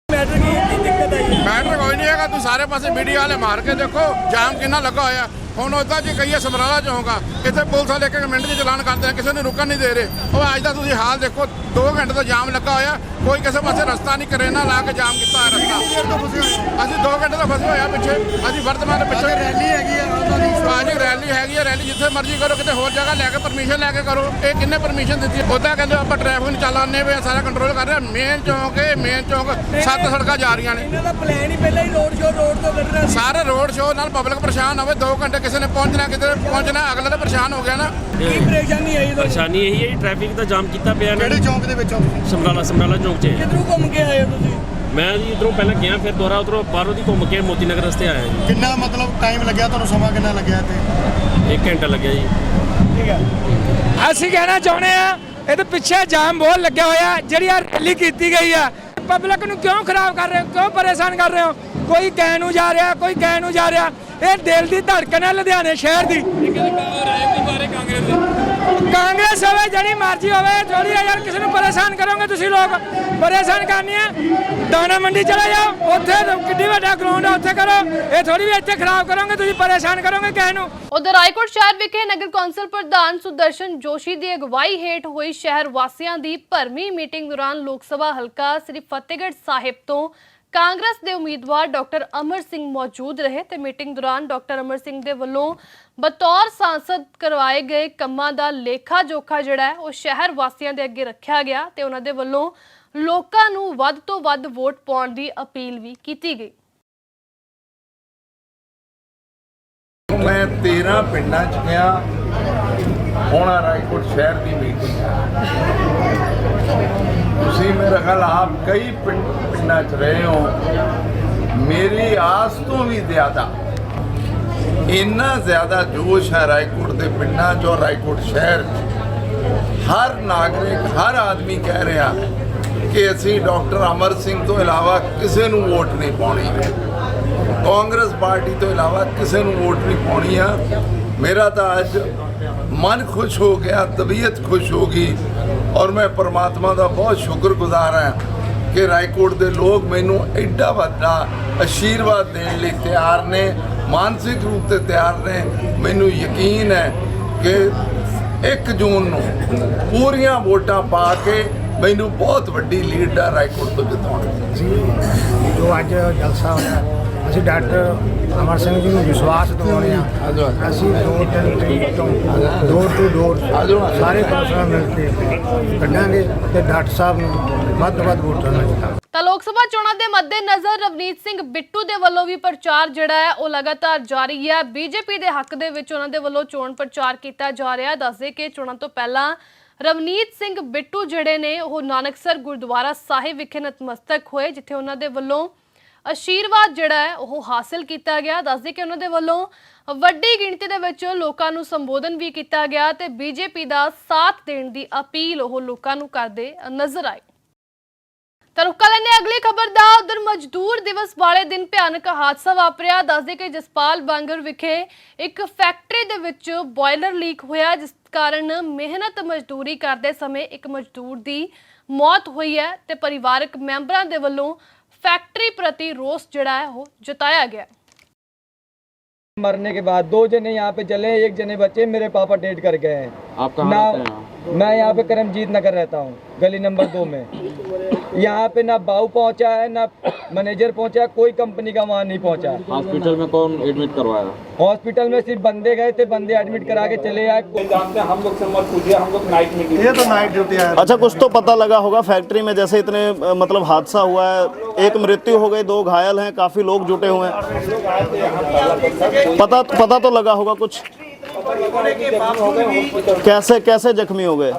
ਮੈਟਰ ਕੋਈ ਨਹੀਂ ਹੈਗਾ ਤੁਸੀਂ ਸਾਰੇ ਪਾਸੇ ਮੀਡੀਆ ਵਾਲੇ ਮਾਰ ਕੇ ਦੇਖੋ ਜਾਮ ਕਿੰਨਾ ਲੱਗਾ ਹੋਇਆ। ਹੁਣ ਉਹਦਾ ਜੇ ਕਹੀਏ ਸਮਰਾਲਾ ਚੌਂਕਾ ਇੱਥੇ ਪੁਲਿਸ ਵਾਲੇ ਇੱਕ ਮਿੰਟ 'ਚ ਚਲਾਨ ਕਰਦੇ ਨੇ ਕਿਸੇ ਨੂੰ ਰੁਕਣ ਨਹੀਂ ਦੇ ਰਹੇ। ਉਹ ਅੱਜ ਦਾ ਤੁਸੀਂ ਹਾਲ ਦੇਖੋ 2 ਘੰਟੇ ਤੋਂ ਜਾਮ ਲੱਗਾ ਹੋਇਆ। ਕੋਈ ਕਿਸੇ ਪਾਸੇ ਰਸਤਾ ਨਹੀਂ ਕਰੇਨਾ ਲਾ ਕੇ ਜਾਮ ਕੀਤਾ ਹੋਇਆ ਰਸਤਾ। ਅਸੀਂ 2 ਘੰਟੇ ਤੋਂ ਫਸੇ ਹੋਇਆ ਪਿੱਛੇ। ਅਸੀਂ ਵਰਤਮਾਨ ਦੇ ਪਿੱਛੇ ਰੈਲੀ ਹੈਗੀ ਆ ਬਾਜੀ ਰੈਲੀ ਹੈਗੀ ਆ ਰੈਲੀ ਜਿੱਥੇ ਮਰਜ਼ੀ ਕਰੋ ਕਿਤੇ ਹੋਰ ਜਗ੍ਹਾ ਲੈ ਕੇ ਪਰਮਿਸ਼ਨ ਲੈ ਕੇ ਕਰੋ। ਇਹ ਕਿੰਨੇ ਪਰਮਿਸ਼ਨ ਦਿੱਤੀ ਉਹਦਾ ਕਹਿੰਦੇ ਆਪਾਂ ਟ੍ਰੈਫਿਕ ਨੂੰ ਚਲਾਉਂਦੇ ਵੇ ਸਾਰਾ ਕੰਟਰੋਲ ਕਰ ਰਹੇ। ਮੇਨ ਚੌਂਕ ਇਹ ਮੇਨ ਚੌਂਕ। ਸੱਤ ਸੜਕਾਂ ਜਾ ਰਹੀਆਂ ਨੇ। ਇਹਨਾਂ ਦਾ ਪਲਾਨ ਹੀ ਪਹਿਲਾਂ ਹੀ ਰੋਡ ਸ਼ੋਅ ਰੋਡ ਤੋਂ ਕੱਢਣਾ ਸਾਰੇ ਰੋਡ ਸ਼ੋਅ ਨਾਲ ਪਬਲਿਕ ਪਰੇਸ਼ਾਨ ਹੋਵੇ 2 ਘੰਟੇ ਕਿਸੇ ਨੇ ਪਹੁੰਚਣਾ ਕਿਤੇ ਪਹੁੰਚਣਾ ਅਗਲਾ ਤਾਂ ਪਰੇਸ਼ਾਨ ਹੋ ਗਿਆ ਨਾ। ਕੀ ਪਰੇਸ਼ਾਨੀ ਆਈ ਪਰੇਸ਼ਾਨੀ ਇਹੀ ਹੈ ਜੀ ਟ੍ਰੈਫਿਕ ਦਾ ਜਾਮ ਕੀਤਾ ਪਿਆ ਕਿਹੜੇ ਚੌਂਕ ਦੇ ਵਿੱਚ ਸਮਰਾਲਾ ਸਮਰਾਲਾ ਚੌਂਕ 'ਚ ਕਿੱਧਰੋਂ ਘੁੰਮ ਕੇ ਆਏ ਹੋ ਤੁਸੀਂ? ਮੈਂ ਜੀ ਇਧਰੋਂ ਪਹਿਲਾਂ ਗਿਆ ਫਿਰ ਦੁਬਾਰਾ ਉਧਰੋਂ ਬਾਹਰੋਂ ਦੀ ਘੁੰਮ ਕੇ ਮੋਤੀ ਨਗਰ ਰਸਤੇ ਆਇਆ ਜੀ। ਕਿੰਨਾ ਮਤਲਬ ਟਾਈਮ ਲੱਗਿਆ ਤੁਹਾਨੂੰ ਸਮਾਂ ਕਿੰਨਾ ਲੱਗਿਆ ਤੇ 1 ਘੰਟਾ ਲੱਗਿਆ ਜੀ। ਠੀਕ ਹੈ। ਅਸੀਂ ਕਹਿਣਾ ਚਾਹੁੰਦੇ ਆ ਇਹਦੇ ਪਿੱਛੇ ਜਾਮ ਬਹੁਤ ਲੱਗਿਆ ਹੋਇਆ ਜਿਹੜੀ ਆ ਰੈਲੀ ਕੀਤੀ ਗਈ ਆ ਪਬਲਿਕ ਨੂੰ ਕਿਉਂ ਖਰਾਬ ਕਰ ਰਹੇ ਹੋ ਕਿਉਂ ਪਰੇਸ਼ਾਨ ਕਰ ਰਹੇ ਹੋ? ਕੋਈ ਗਏ ਨੂੰ ਜਾ ਰਿਹਾ ਕੋਈ ਗਏ ਨੂੰ ਜਾ ਰਿਹਾ। ਇਹ ਦਿਲ ਦੀ ਧੜਕਣ ਹੈ ਲੁਧਿਆਣੇ ਸ਼ਹਿਰ ਦੀ। ਕਾਂਗਰਸ ਹੋਵੇ, ਜਿਹੜੀ ਮਰਜ਼ੀ ਹੋਵੇ ਥੋੜੀ ਯਾਰ, ਕਿਸੇ ਨੂੰ ਪਰੇਸ਼ਾਨ ਕਰੋਗੇ ਤੁਸੀਂ ਲੋਕ। ਪਰੇਸ਼ਾਨ ਕਰਨੀ ਹੈ। ਦਾਣਾ ਮੰਡੀ ਚਲੇ ਜਾਓ, ਉੱਥੇ ਤਾਂ ਵੱਡਾ ਗਰਾਊਂਡ ਹੈ, ਉੱਥੇ ਕਰੋ। ਇਹ ਥੋੜੀ ਵੀ ਇੱਥੇ ਖਰਾਬ ਕਰੋਗੇ, ਤੁਸੀਂ ਪਰੇਸ਼ਾਨ ਕਰੋਗੇ ਕਿਸੇ ਨੂੰ। ਉਧਰ ਰਾਏਕੋਟ ਸ਼ਹਿਰ ਵਿਖੇ ਨਗਰ ਕੌਂਸਲ ਪ੍ਰਧਾਨ ਸੁਦਰਸ਼ਨ ਜੋਸ਼ੀ ਦੀ ਅਗਵਾਈ ਹੇਠ ਹੋਈ ਸ਼ਹਿਰ ਵਾਸੀਆਂ ਦੀ ਭਰਮੀ ਮੀਟਿੰਗ ਦੌਰਾਨ ਲੋਕ ਸਭਾ ਹਲਕਾ ਸ੍ਰੀ ਫਤਿਹਗੜ੍ਹ ਸਾਹਿਬ ਤੋਂ ਕਾਂਗਰਸ ਦੇ ਉਮੀਦਵਾਰ ਡਾਕਟਰ ਅਮਰ ਸਿੰਘ ਮੌਜੂਦ ਰਹੇ ਤੇ ਮੀਟਿੰਗ ਦੌਰਾਨ ਡਾਕਟਰ ਅਮਰ ਸਿੰਘ ਦੇ ਵੱਲੋਂ ਬਤੌਰ ਸਾਂਸਦ ਕਰਵਾਏ ਗਏ ਕੰਮਾਂ ਦਾ ਲੇਖਾ ਜੋਖਾ ਜਿਹੜਾ ਹੈ, ਉਹ ਸ਼ਹਿਰ ਵਾਸੀਆਂ ਦੇ ਅੱਗੇ ਰੱਖਿਆ ਗਿਆ ਤੇ ਉਹਨਾਂ ਦੇ ਵੱਲੋਂ ਲੋਕਾਂ ਨੂੰ ਵੱਧ ਤੋਂ ਵੱਧ ਵੋਟ ਪਾਉਣ ਦੀ ਅਪੀਲ ਵੀ ਕੀਤੀ ਗਈ। ਮੈਂ 13 ਪਿੰਡਾਂ 'ਚ ਗਿਆ, ਹੁਣ ਰਾਏਕੋਟ ਸ਼ਹਿਰ ਦੀ ਮੀਟਿੰਗ। ਤੁਸੀਂ ਮੇਰਾ ਖਿਆਲ ਆਪ ਕਈ ਪਿੰਡ- ਪਿੰਡਾਂ 'ਚ ਰਹੇ ਹੋ। ਮੇਰੀ ਆਸ ਤੋਂ ਵੀ ਜ਼ਿਆਦਾ, ਇੰਨਾ ਜ਼ਿਆਦਾ ਜੋਸ਼ ਹੈ ਰਾਏਕੋਟ ਦੇ ਪਿੰਡਾਂ 'ਚ ਔਰ ਰਾਏਕੋਟ ਸ਼ਹਿਰ 'ਚ। ਹਰ ਨਾਗਰਿਕ, ਹਰ ਆਦਮੀ ਕਹਿ ਰਿਹਾ ਕਿ ਅਸੀਂ ਡਾਕਟਰ ਅਮਰ ਸਿੰਘ ਤੋਂ ਇਲਾਵਾ ਕਿਸੇ ਨੂੰ ਵੋਟ ਨਹੀਂ ਪਾਉਣੀ। ਕਾਂਗਰਸ ਪਾਰਟੀ ਤੋਂ ਇਲਾਵਾ ਕਿਸੇ ਨੂੰ ਵੋਟ ਨਹੀਂ ਪਾਉਣੀ ਆ। ਮੇਰਾ ਤਾਂ ਅੱਜ ਮਨ ਖੁਸ਼ ਹੋ ਗਿਆ, ਤਬੀਅਤ ਖੁਸ਼ ਹੋ ਗਈ ਔਰ ਮੈਂ ਪਰਮਾਤਮਾ ਦਾ ਬਹੁਤ ਸ਼ੁਕਰਗੁਜ਼ਾਰ ਹਾਂ ਕਿ ਰਾਏਕੋਟ ਦੇ ਲੋਕ ਮੈਨੂੰ ਐਡਾ ਵੱਡਾ ਅਸ਼ੀਰਵਾਦ ਦੇਣ ਲਈ ਤਿਆਰ ਨੇ, ਮਾਨਸਿਕ ਰੂਪ ਤੇ ਤਿਆਰ ਨੇ। ਮੈਨੂੰ ਯਕੀਨ ਹੈ ਕਿ 1 ਜੂਨ ਨੂੰ ਪੂਰੀਆਂ ਵੋਟਾਂ ਪਾ ਕੇ ਮੈਨੂੰ ਬਹੁਤ ਵੱਡੀ ਲੀਡ ਦਾ ਰਾਏਕੋਟ ਤੋਂ ਜਿਤਾਉਣਾ ਜੋ ਅੱਜ ਜਲਸਾ ਹੋਇਆ ਅਸੀਂ ਡਾਕਟਰ ਅਮਰ ਸਿੰਘ ਜੀ ਨੂੰ ਵਿਸ਼ਵਾਸ ਦਿਵਾਉਂਦੇ ਹਾਂ ਅਸੀਂ ਦੋ ਤਿੰਨ ਤਰੀਕ ਤੋਂ ਡੋਰ ਟੂ ਡੋਰ ਸਾਰੇ ਕੌਂਸਲਰ ਮਿਲ ਕੇ ਕੱਢਾਂਗੇ ਤੇ ਡਾਕਟਰ ਸਾਹਿਬ ਨੂੰ ਵੱਧ ਵੱਧ ਵੋਟਾਂ ਨਾਲ ਤਾਂ ਲੋਕ ਸਭਾ ਚੋਣਾਂ ਦੇ ਮੱਦੇਨਜ਼ਰ ਰਵਨੀਤ ਸਿੰਘ ਬਿੱਟੂ ਦੇ ਵੱਲੋਂ ਵੀ ਪ੍ਰਚਾਰ ਜਿਹੜਾ ਹੈ ਉਹ ਲਗਾਤਾਰ ਜਾਰੀ ਹੈ। ਬੀਜੇਪੀ ਦੇ ਹੱਕ ਦੇ ਵਿੱਚ ਉਹਨਾਂ ਦੇ ਵੱਲੋਂ ਚੋਣ ਪ੍ਰਚਾਰ ਕੀਤਾ ਜਾ ਰਿਹਾ ਹੈ। ਦੱਸਦੇ ਕਿ ਚੋਣਾਂ ਤੋਂ ਪਹਿਲਾਂ ਰਵਨੀਤ ਸਿੰਘ ਬਿੱਟੂ ਜਿਹੜੇ ਨੇ ਉਹ ਨਾਨਕਸਰ ਗੁਰਦੁਆਰਾ ਸਾਹਿਬ ਵਿਖੇ ਨਤਮਸਤਕ ਹੋਏ ਜਿੱਥੇ ਉਹਨਾਂ ਦੇ ਵੱਲੋਂ ਅਸ਼ੀਰਵਾਦ ਜਿਹੜਾ ਹੈ, ਉਹ ਹਾਸਲ ਕੀਤਾ ਗਿਆ। ਦੱਸਦੇ ਕਿ ਉਹਨਾਂ ਦੇ ਵੱਲੋਂ ਵੱਡੀ ਗਿਣਤੀ ਦੇ ਵਿੱਚ ਲੋਕਾਂ ਨੂੰ ਸੰਬੋਧਨ ਵੀ ਕੀਤਾ ਗਿਆ ਤੇ ਬੀਜੇਪੀ ਦਾ ਸਾਥ ਦੇਣ ਦੀ ਅਪੀਲ ਉਹ ਲੋਕਾਂ ਨੂੰ ਕਰਦੇ ਨਜ਼ਰ ਆਏ। ਤਾਂ ਰੁਕਾ ਅਗਲੀ ਖਬਰ ਦਾ। ਉਧਰ ਮਜ਼ਦੂਰ ਦਿਵਸ ਵਾਲੇ ਦਿਨ ਭਿਆਨਕ ਹਾਦਸਾ ਵਾਪਰਿਆ। ਦੱਸਦੇ ਕਿ ਜਸਪਾਲ ਬਾਂਗਰ ਵਿਖੇ ਇੱਕ ਫੈਕਟਰੀ ਦੇ ਵਿੱਚ ਬੋਇਲਰ ਲੀਕ ਹੋਇਆ, ਜਿਸ ਕਾਰਨ ਮਿਹਨਤ ਮਜ਼ਦੂਰੀ ਕਰਦੇ ਸਮੇਂ ਇੱਕ ਮਜ਼ਦੂਰ ਦੀ ਮੌਤ ਹੋਈ ਹੈ ਤੇ ਪਰਿਵਾਰਕ ਮੈਂਬਰਾਂ ਦੇ ਵੱਲੋਂ ਫੈਕਟਰੀ ਪ੍ਰਤੀ ਰੋਸ ਜਿਹੜਾ ਹੈ ਉਹ ਜਤਾਇਆ ਗਿਆ। मरने के बाद दो जने यहाँ पे जले एक जने बचे मेरे पापा डेट कर गए हैं। आप कहाँ ना रहते हैं? मैं यहाँ पे करमजीत नगर रहता हूँ गली नंबर दो में। यहाँ पे ना बाऊ पहुँचा है ना मैनेजर पहुँचा है कोई कंपनी का वहाँ नहीं पहुँचा। हॉस्पिटल में कौन एडमिट करवाया? हॉस्पिटल में सिर्फ़ बंदे गए थे बंदे एडमिट करा के चले आए। हम लोग से मत पूछिए हम लोग नाइट में ये तो नाइट ड्यूटी है। अच्छा कुछ तो पता लगा होगा फैक्ट्री में जैसे इतने मतलब हादसा हुआ है एक मृत्यु हो गई दो घायल हैं काफ़ी लोग जुटे हुए हैं। पता पता तो लगा होगा कुछ कैसे कैसे जख्मी हो गए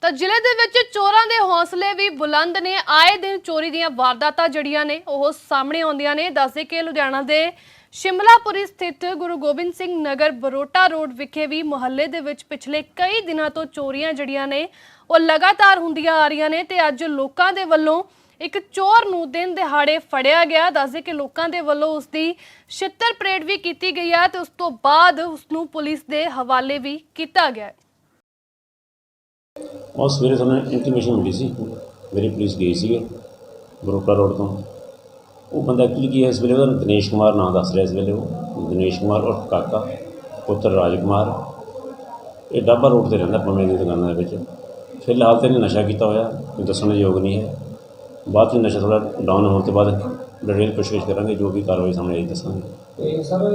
ਤਾਂ ਜ਼ਿਲ੍ਹੇ ਦੇ ਵਿੱਚ ਚੋਰਾਂ ਦੇ ਹੌਸਲੇ ਵੀ ਬੁਲੰਦ ਨੇ ਆਏ ਦਿਨ ਚੋਰੀ ਦੀਆਂ ਵਾਰਦਾਤਾਂ ਜੜੀਆਂ ਨੇ ਉਹ ਸਾਹਮਣੇ ਆਉਂਦੀਆਂ ਨੇ ਦੱਸਦੇ ਕਿ ਲੁਧਿਆਣਾ ਦੇ ਸ਼ਿਮਲਾਪੁਰੀ ਸਥਿਤ ਗੁਰੂ ਗੋਬਿੰਦ ਸਿੰਘ ਨਗਰ ਬਰੋਟਾ ਰੋਡ ਵਿਖੇ ਵੀ ਮੁਹੱਲੇ ਦੇ ਵਿੱਚ ਪਿਛਲੇ ਕਈ ਦਿਨਾਂ ਤੋਂ ਚੋਰੀਆਂ ਜੜੀਆਂ ਨੇ ਉਹ ਲਗਾਤਾਰ ਹੁੰਦੀਆਂ ਆ ਰਹੀਆਂ ਨੇ ਤੇ ਅੱਜ ਲੋਕਾਂ ਦੇ ਵੱਲੋਂ ਇੱਕ ਚੋਰ ਨੂੰ ਦਿਨ ਦਿਹਾੜੇ ਫੜਿਆ ਗਿਆ। ਦੱਸਦੇ ਕਿ ਲੋਕਾਂ ਦੇ ਵੱਲੋਂ ਉਸ ਦੀ ਛਿੱਤਰ ਪਰੇਡ ਵੀ ਕੀਤੀ ਗਈ ਹੈ ਤੇ ਉਸ ਤੋਂ ਬਾਅਦ ਉਸ ਨੂੰ ਪੁਲਿਸ ਦੇ ਹਵਾਲੇ ਵੀ ਕੀਤਾ ਗਿਆ ਹੈ। ਉਹ ਸਵੇਰੇ ਸਾਨੂੰ ਇੰਟੀਮੇਸ਼ਨ ਮਿਲੀ ਸੀ। ਮੇਰੀ ਪੁਲਿਸ ਗਈ ਸੀਗੇ ਬਰੋਟਾ ਰੋਡ ਤੋਂ। ਉਹ ਬੰਦਾ ਐਕਚੁਅਲੀ ਕੀ ਹੈ ਇਸ ਵੇਲੇ? ਉਹਦਾ ਦਿਨੇਸ਼ ਕੁਮਾਰ ਨਾਂ ਦੱਸ ਰਿਹਾ ਇਸ ਵੇਲੇ ਉਹ। ਦਿਨੇਸ਼ ਕੁਮਾਰ ਔਰ ਕਾਕਾ, ਪੁੱਤਰ ਰਾਜ ਕੁਮਾਰ। ਇਹ ਡਾਬਾ ਰੋਡ ਤੇ ਰਹਿੰਦਾ, ਪੰਮੇ ਦੀ ਦੁਕਾਨਾਂ ਦੇ ਵਿੱਚ। ਫਿਲਹਾਲ ਤੇ ਇਹਨੇ ਨਸ਼ਾ ਕੀਤਾ ਹੋਇਆ, ਕੋਈ ਦੱਸਣ ਯੋਗ ਨਹੀਂ ਹੈ। ਬਾਅਦ 'ਚ ਨਸ਼ਾ ਥੋੜਾ ਡਾਊਨ ਹੋਣ ਤੋਂ ਬਾਅਦ ਡਿਟੇਲ ਪੁੱਛਗਿੱਛ ਕਰਾਂਗੇ ਜੋ ਵੀ ਕਾਰਵਾਈ ਸਾਹਮਣੇ ਆਈ ਦੱਸਾਂਗੇ। ਤੇ ਸਰ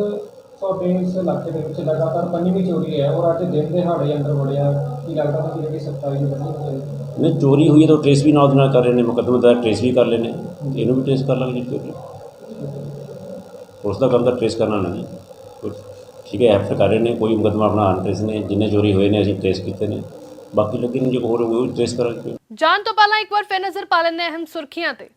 ਤੁਹਾਡੇ ਇਸ ਇਲਾਕੇ ਦੇ ਵਿੱਚ ਲਗਾਤਾਰ ਪੰਜਵੀਂ ਚੋਰੀ ਹੈ ਔਰ ਅੱਜ ਦਿਨ ਦਿਹਾੜੇ ਅੰਦਰ ਵੜਿਆ ਕੀ ਲੱਗਦਾ ਕਿ ਜਿਹੜੀ ਸਖਤਾਈ ਨੂੰ ਚਾਹੀਦੀ ਨਹੀਂ ਚੋਰੀ ਹੋਈ ਹੈ ਤਾਂ ਟ੍ਰੇਸ ਵੀ ਨਾਲ ਦੀ ਨਾਲ ਕਰ ਰਹੇ ਨੇ ਮੁਕੱਦਮੇ ਦਾ ਟ੍ਰੇਸ ਵੀ ਕਰ ਲੈਣੇ ਇਹਨੂੰ ਵੀ ਟ੍ਰੇਸ ਕਰ ਲਾਂਗੇ ਜੀ ਚੋਰੀ। ਉਸ ਦਾ ਕੰਮ ਤਾਂ ਟ੍ਰੇਸ ਕਰਨਾ ਨਹੀਂ ਕੁਛ ਠੀਕ ਹੈ ਐਫ ਕਰ ਰਹੇ ਨੇ ਕੋਈ ਮੁਕੱਦਮਾ ਆਪਣਾ ਅਨਟ੍ਰੇਸ ਨੇ ਜਿੰਨੇ ਚੋਰੀ ਹੋਏ ਨੇ ਅਸੀਂ ਟ੍ਰੇਸ ਕੀਤੇ ਨੇ। ਬਾਕੀ ਲੱਗੇ ਨੇ ਜੇ ਹੋਰ ਹੋਵੇ ਉਹ ਟ੍ਰੇਸ ਕਰਾਂਗੇ ਜਾਣ ਤੋਂ ਪਹਿਲਾਂ ਇੱਕ ਵਾਰ ਫਿਰ ਨਜ਼ਰ ਪਾ ਲੈਂਦੇ ਅਹਿਮ ਸੁਰਖੀਆਂ ਤੇ।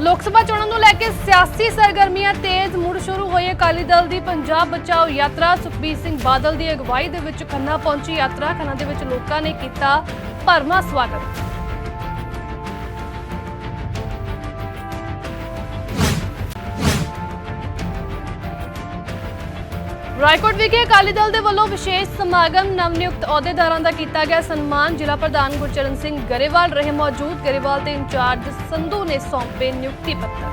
ਲੋਕ ਸਭਾ ਚੋਣਾਂ ਨੂੰ ਲੈ ਕੇ ਸਿਆਸੀ ਸਰਗਰਮੀਆਂ ਤੇਜ਼ ਮੁੜ ਸ਼ੁਰੂ ਹੋਈ ਅਕਾਲੀ ਦਲ ਦੀ ਪੰਜਾਬ ਬਚਾਓ ਯਾਤਰਾ। ਸੁਖਬੀਰ ਸਿੰਘ ਬਾਦਲ ਦੀ ਅਗਵਾਈ ਦੇ ਵਿੱਚ ਖੰਨਾ ਪਹੁੰਚੀ ਯਾਤਰਾ। ਖੰਨਾ ਦੇ ਵਿੱਚ ਲੋਕਾਂ ਨੇ ਕੀਤਾ ਭਰਮਾ ਸਵਾਗਤ। ਰਾਏਕੋਟ ਵਿਖੇ ਅਕਾਲੀ ਦਲ ਦੇ ਵੱਲੋਂ ਵਿਸ਼ੇਸ਼ ਸਮਾਗਮ ਨਵਨਿਯੁਕਤ ਅਹੁਦੇਦਾਰਾਂ ਦਾ ਕੀਤਾ ਗਿਆ ਸਨਮਾਨ। ਜ਼ਿਲ੍ਹਾ ਪ੍ਰਧਾਨ ਗੁਰਚਰਨ ਸਿੰਘ ਗਰੇਵਾਲ ਰਹੇ ਮੌਜੂਦ। ਗਰੇਵਾਲ ਤੇ ਇੰਚਾਰਜ ਸੰਧੂ ਨੇ ਸੌਂਪੇ ਨਿਯੁਕਤੀ ਪੱਤਰ।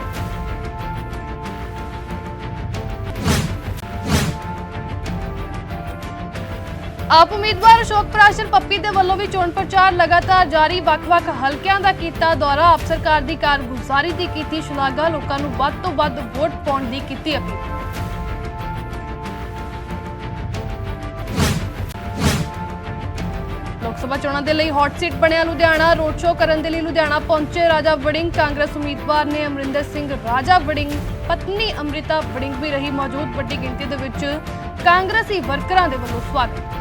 ਆਪ ਉਮੀਦਵਾਰ ਅਸ਼ੋਕ ਪ੍ਰਾਸ਼ਰ ਪੱਪੀ ਦੇ ਵੱਲੋਂ ਵੀ ਚੋਣ ਪ੍ਰਚਾਰ ਲਗਾਤਾਰ ਜਾਰੀ। ਵੱਖ-ਵੱਖ ਹਲਕਿਆਂ ਦਾ ਕੀਤਾ ਦੌਰਾ। ਆਪ ਸਰਕਾਰ ਦੀ ਕਾਰਗੁਜ਼ਾਰੀ ਦੀ ਕੀਤੀ ਸ਼ਲਾਘਾ। ਲੋਕਾਂ ਨੂੰ ਵੱਧ ਤੋਂ ਵੱਧ ਵੋਟ ਪਾਉਣ ਦੀ ਕੀਤੀ ਅਪੀਲ। ਸਭਾ ਚੋਣਾਂ ਦੇ ਲਈ ਹੌਟ ਸੀਟ ਬਣਿਆ ਲੁਧਿਆਣਾ। ਰੋਡ ਸ਼ੋਅ ਕਰਨ ਦੇ ਲਈ ਲੁਧਿਆਣਾ ਪਹੁੰਚੇ ਰਾਜਾ ਵੜਿੰਗ। ਕਾਂਗਰਸ ਉਮੀਦਵਾਰ ਨੇ ਅਮਰਿੰਦਰ ਸਿੰਘ, ਰਾਜਾ ਵੜਿੰਗ, ਪਤਨੀ ਅਮ੍ਰਿਤਾ ਵੜਿੰਗ ਵੀ ਰਹੀ ਮੌਜੂਦ। ਵੱਡੀ ਗਿਣਤੀ ਦੇ ਵਿੱਚ ਕਾਂਗਰਸੀ ਵਰਕਰਾਂ ਦੇ ਵੱਲੋਂ ਸਵਾਗਤ।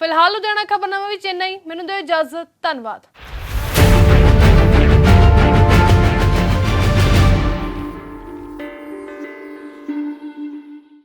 ਫਿਲਹਾਲ ਲੁਧਿਆਣਾ ਖਬਰਨਾਮਾ ਵੀ ਚੇਨਈ ਮੈਨੂੰ ਦਿਓ ਇਜਾਜ਼ਤ। ਧੰਨਵਾਦ।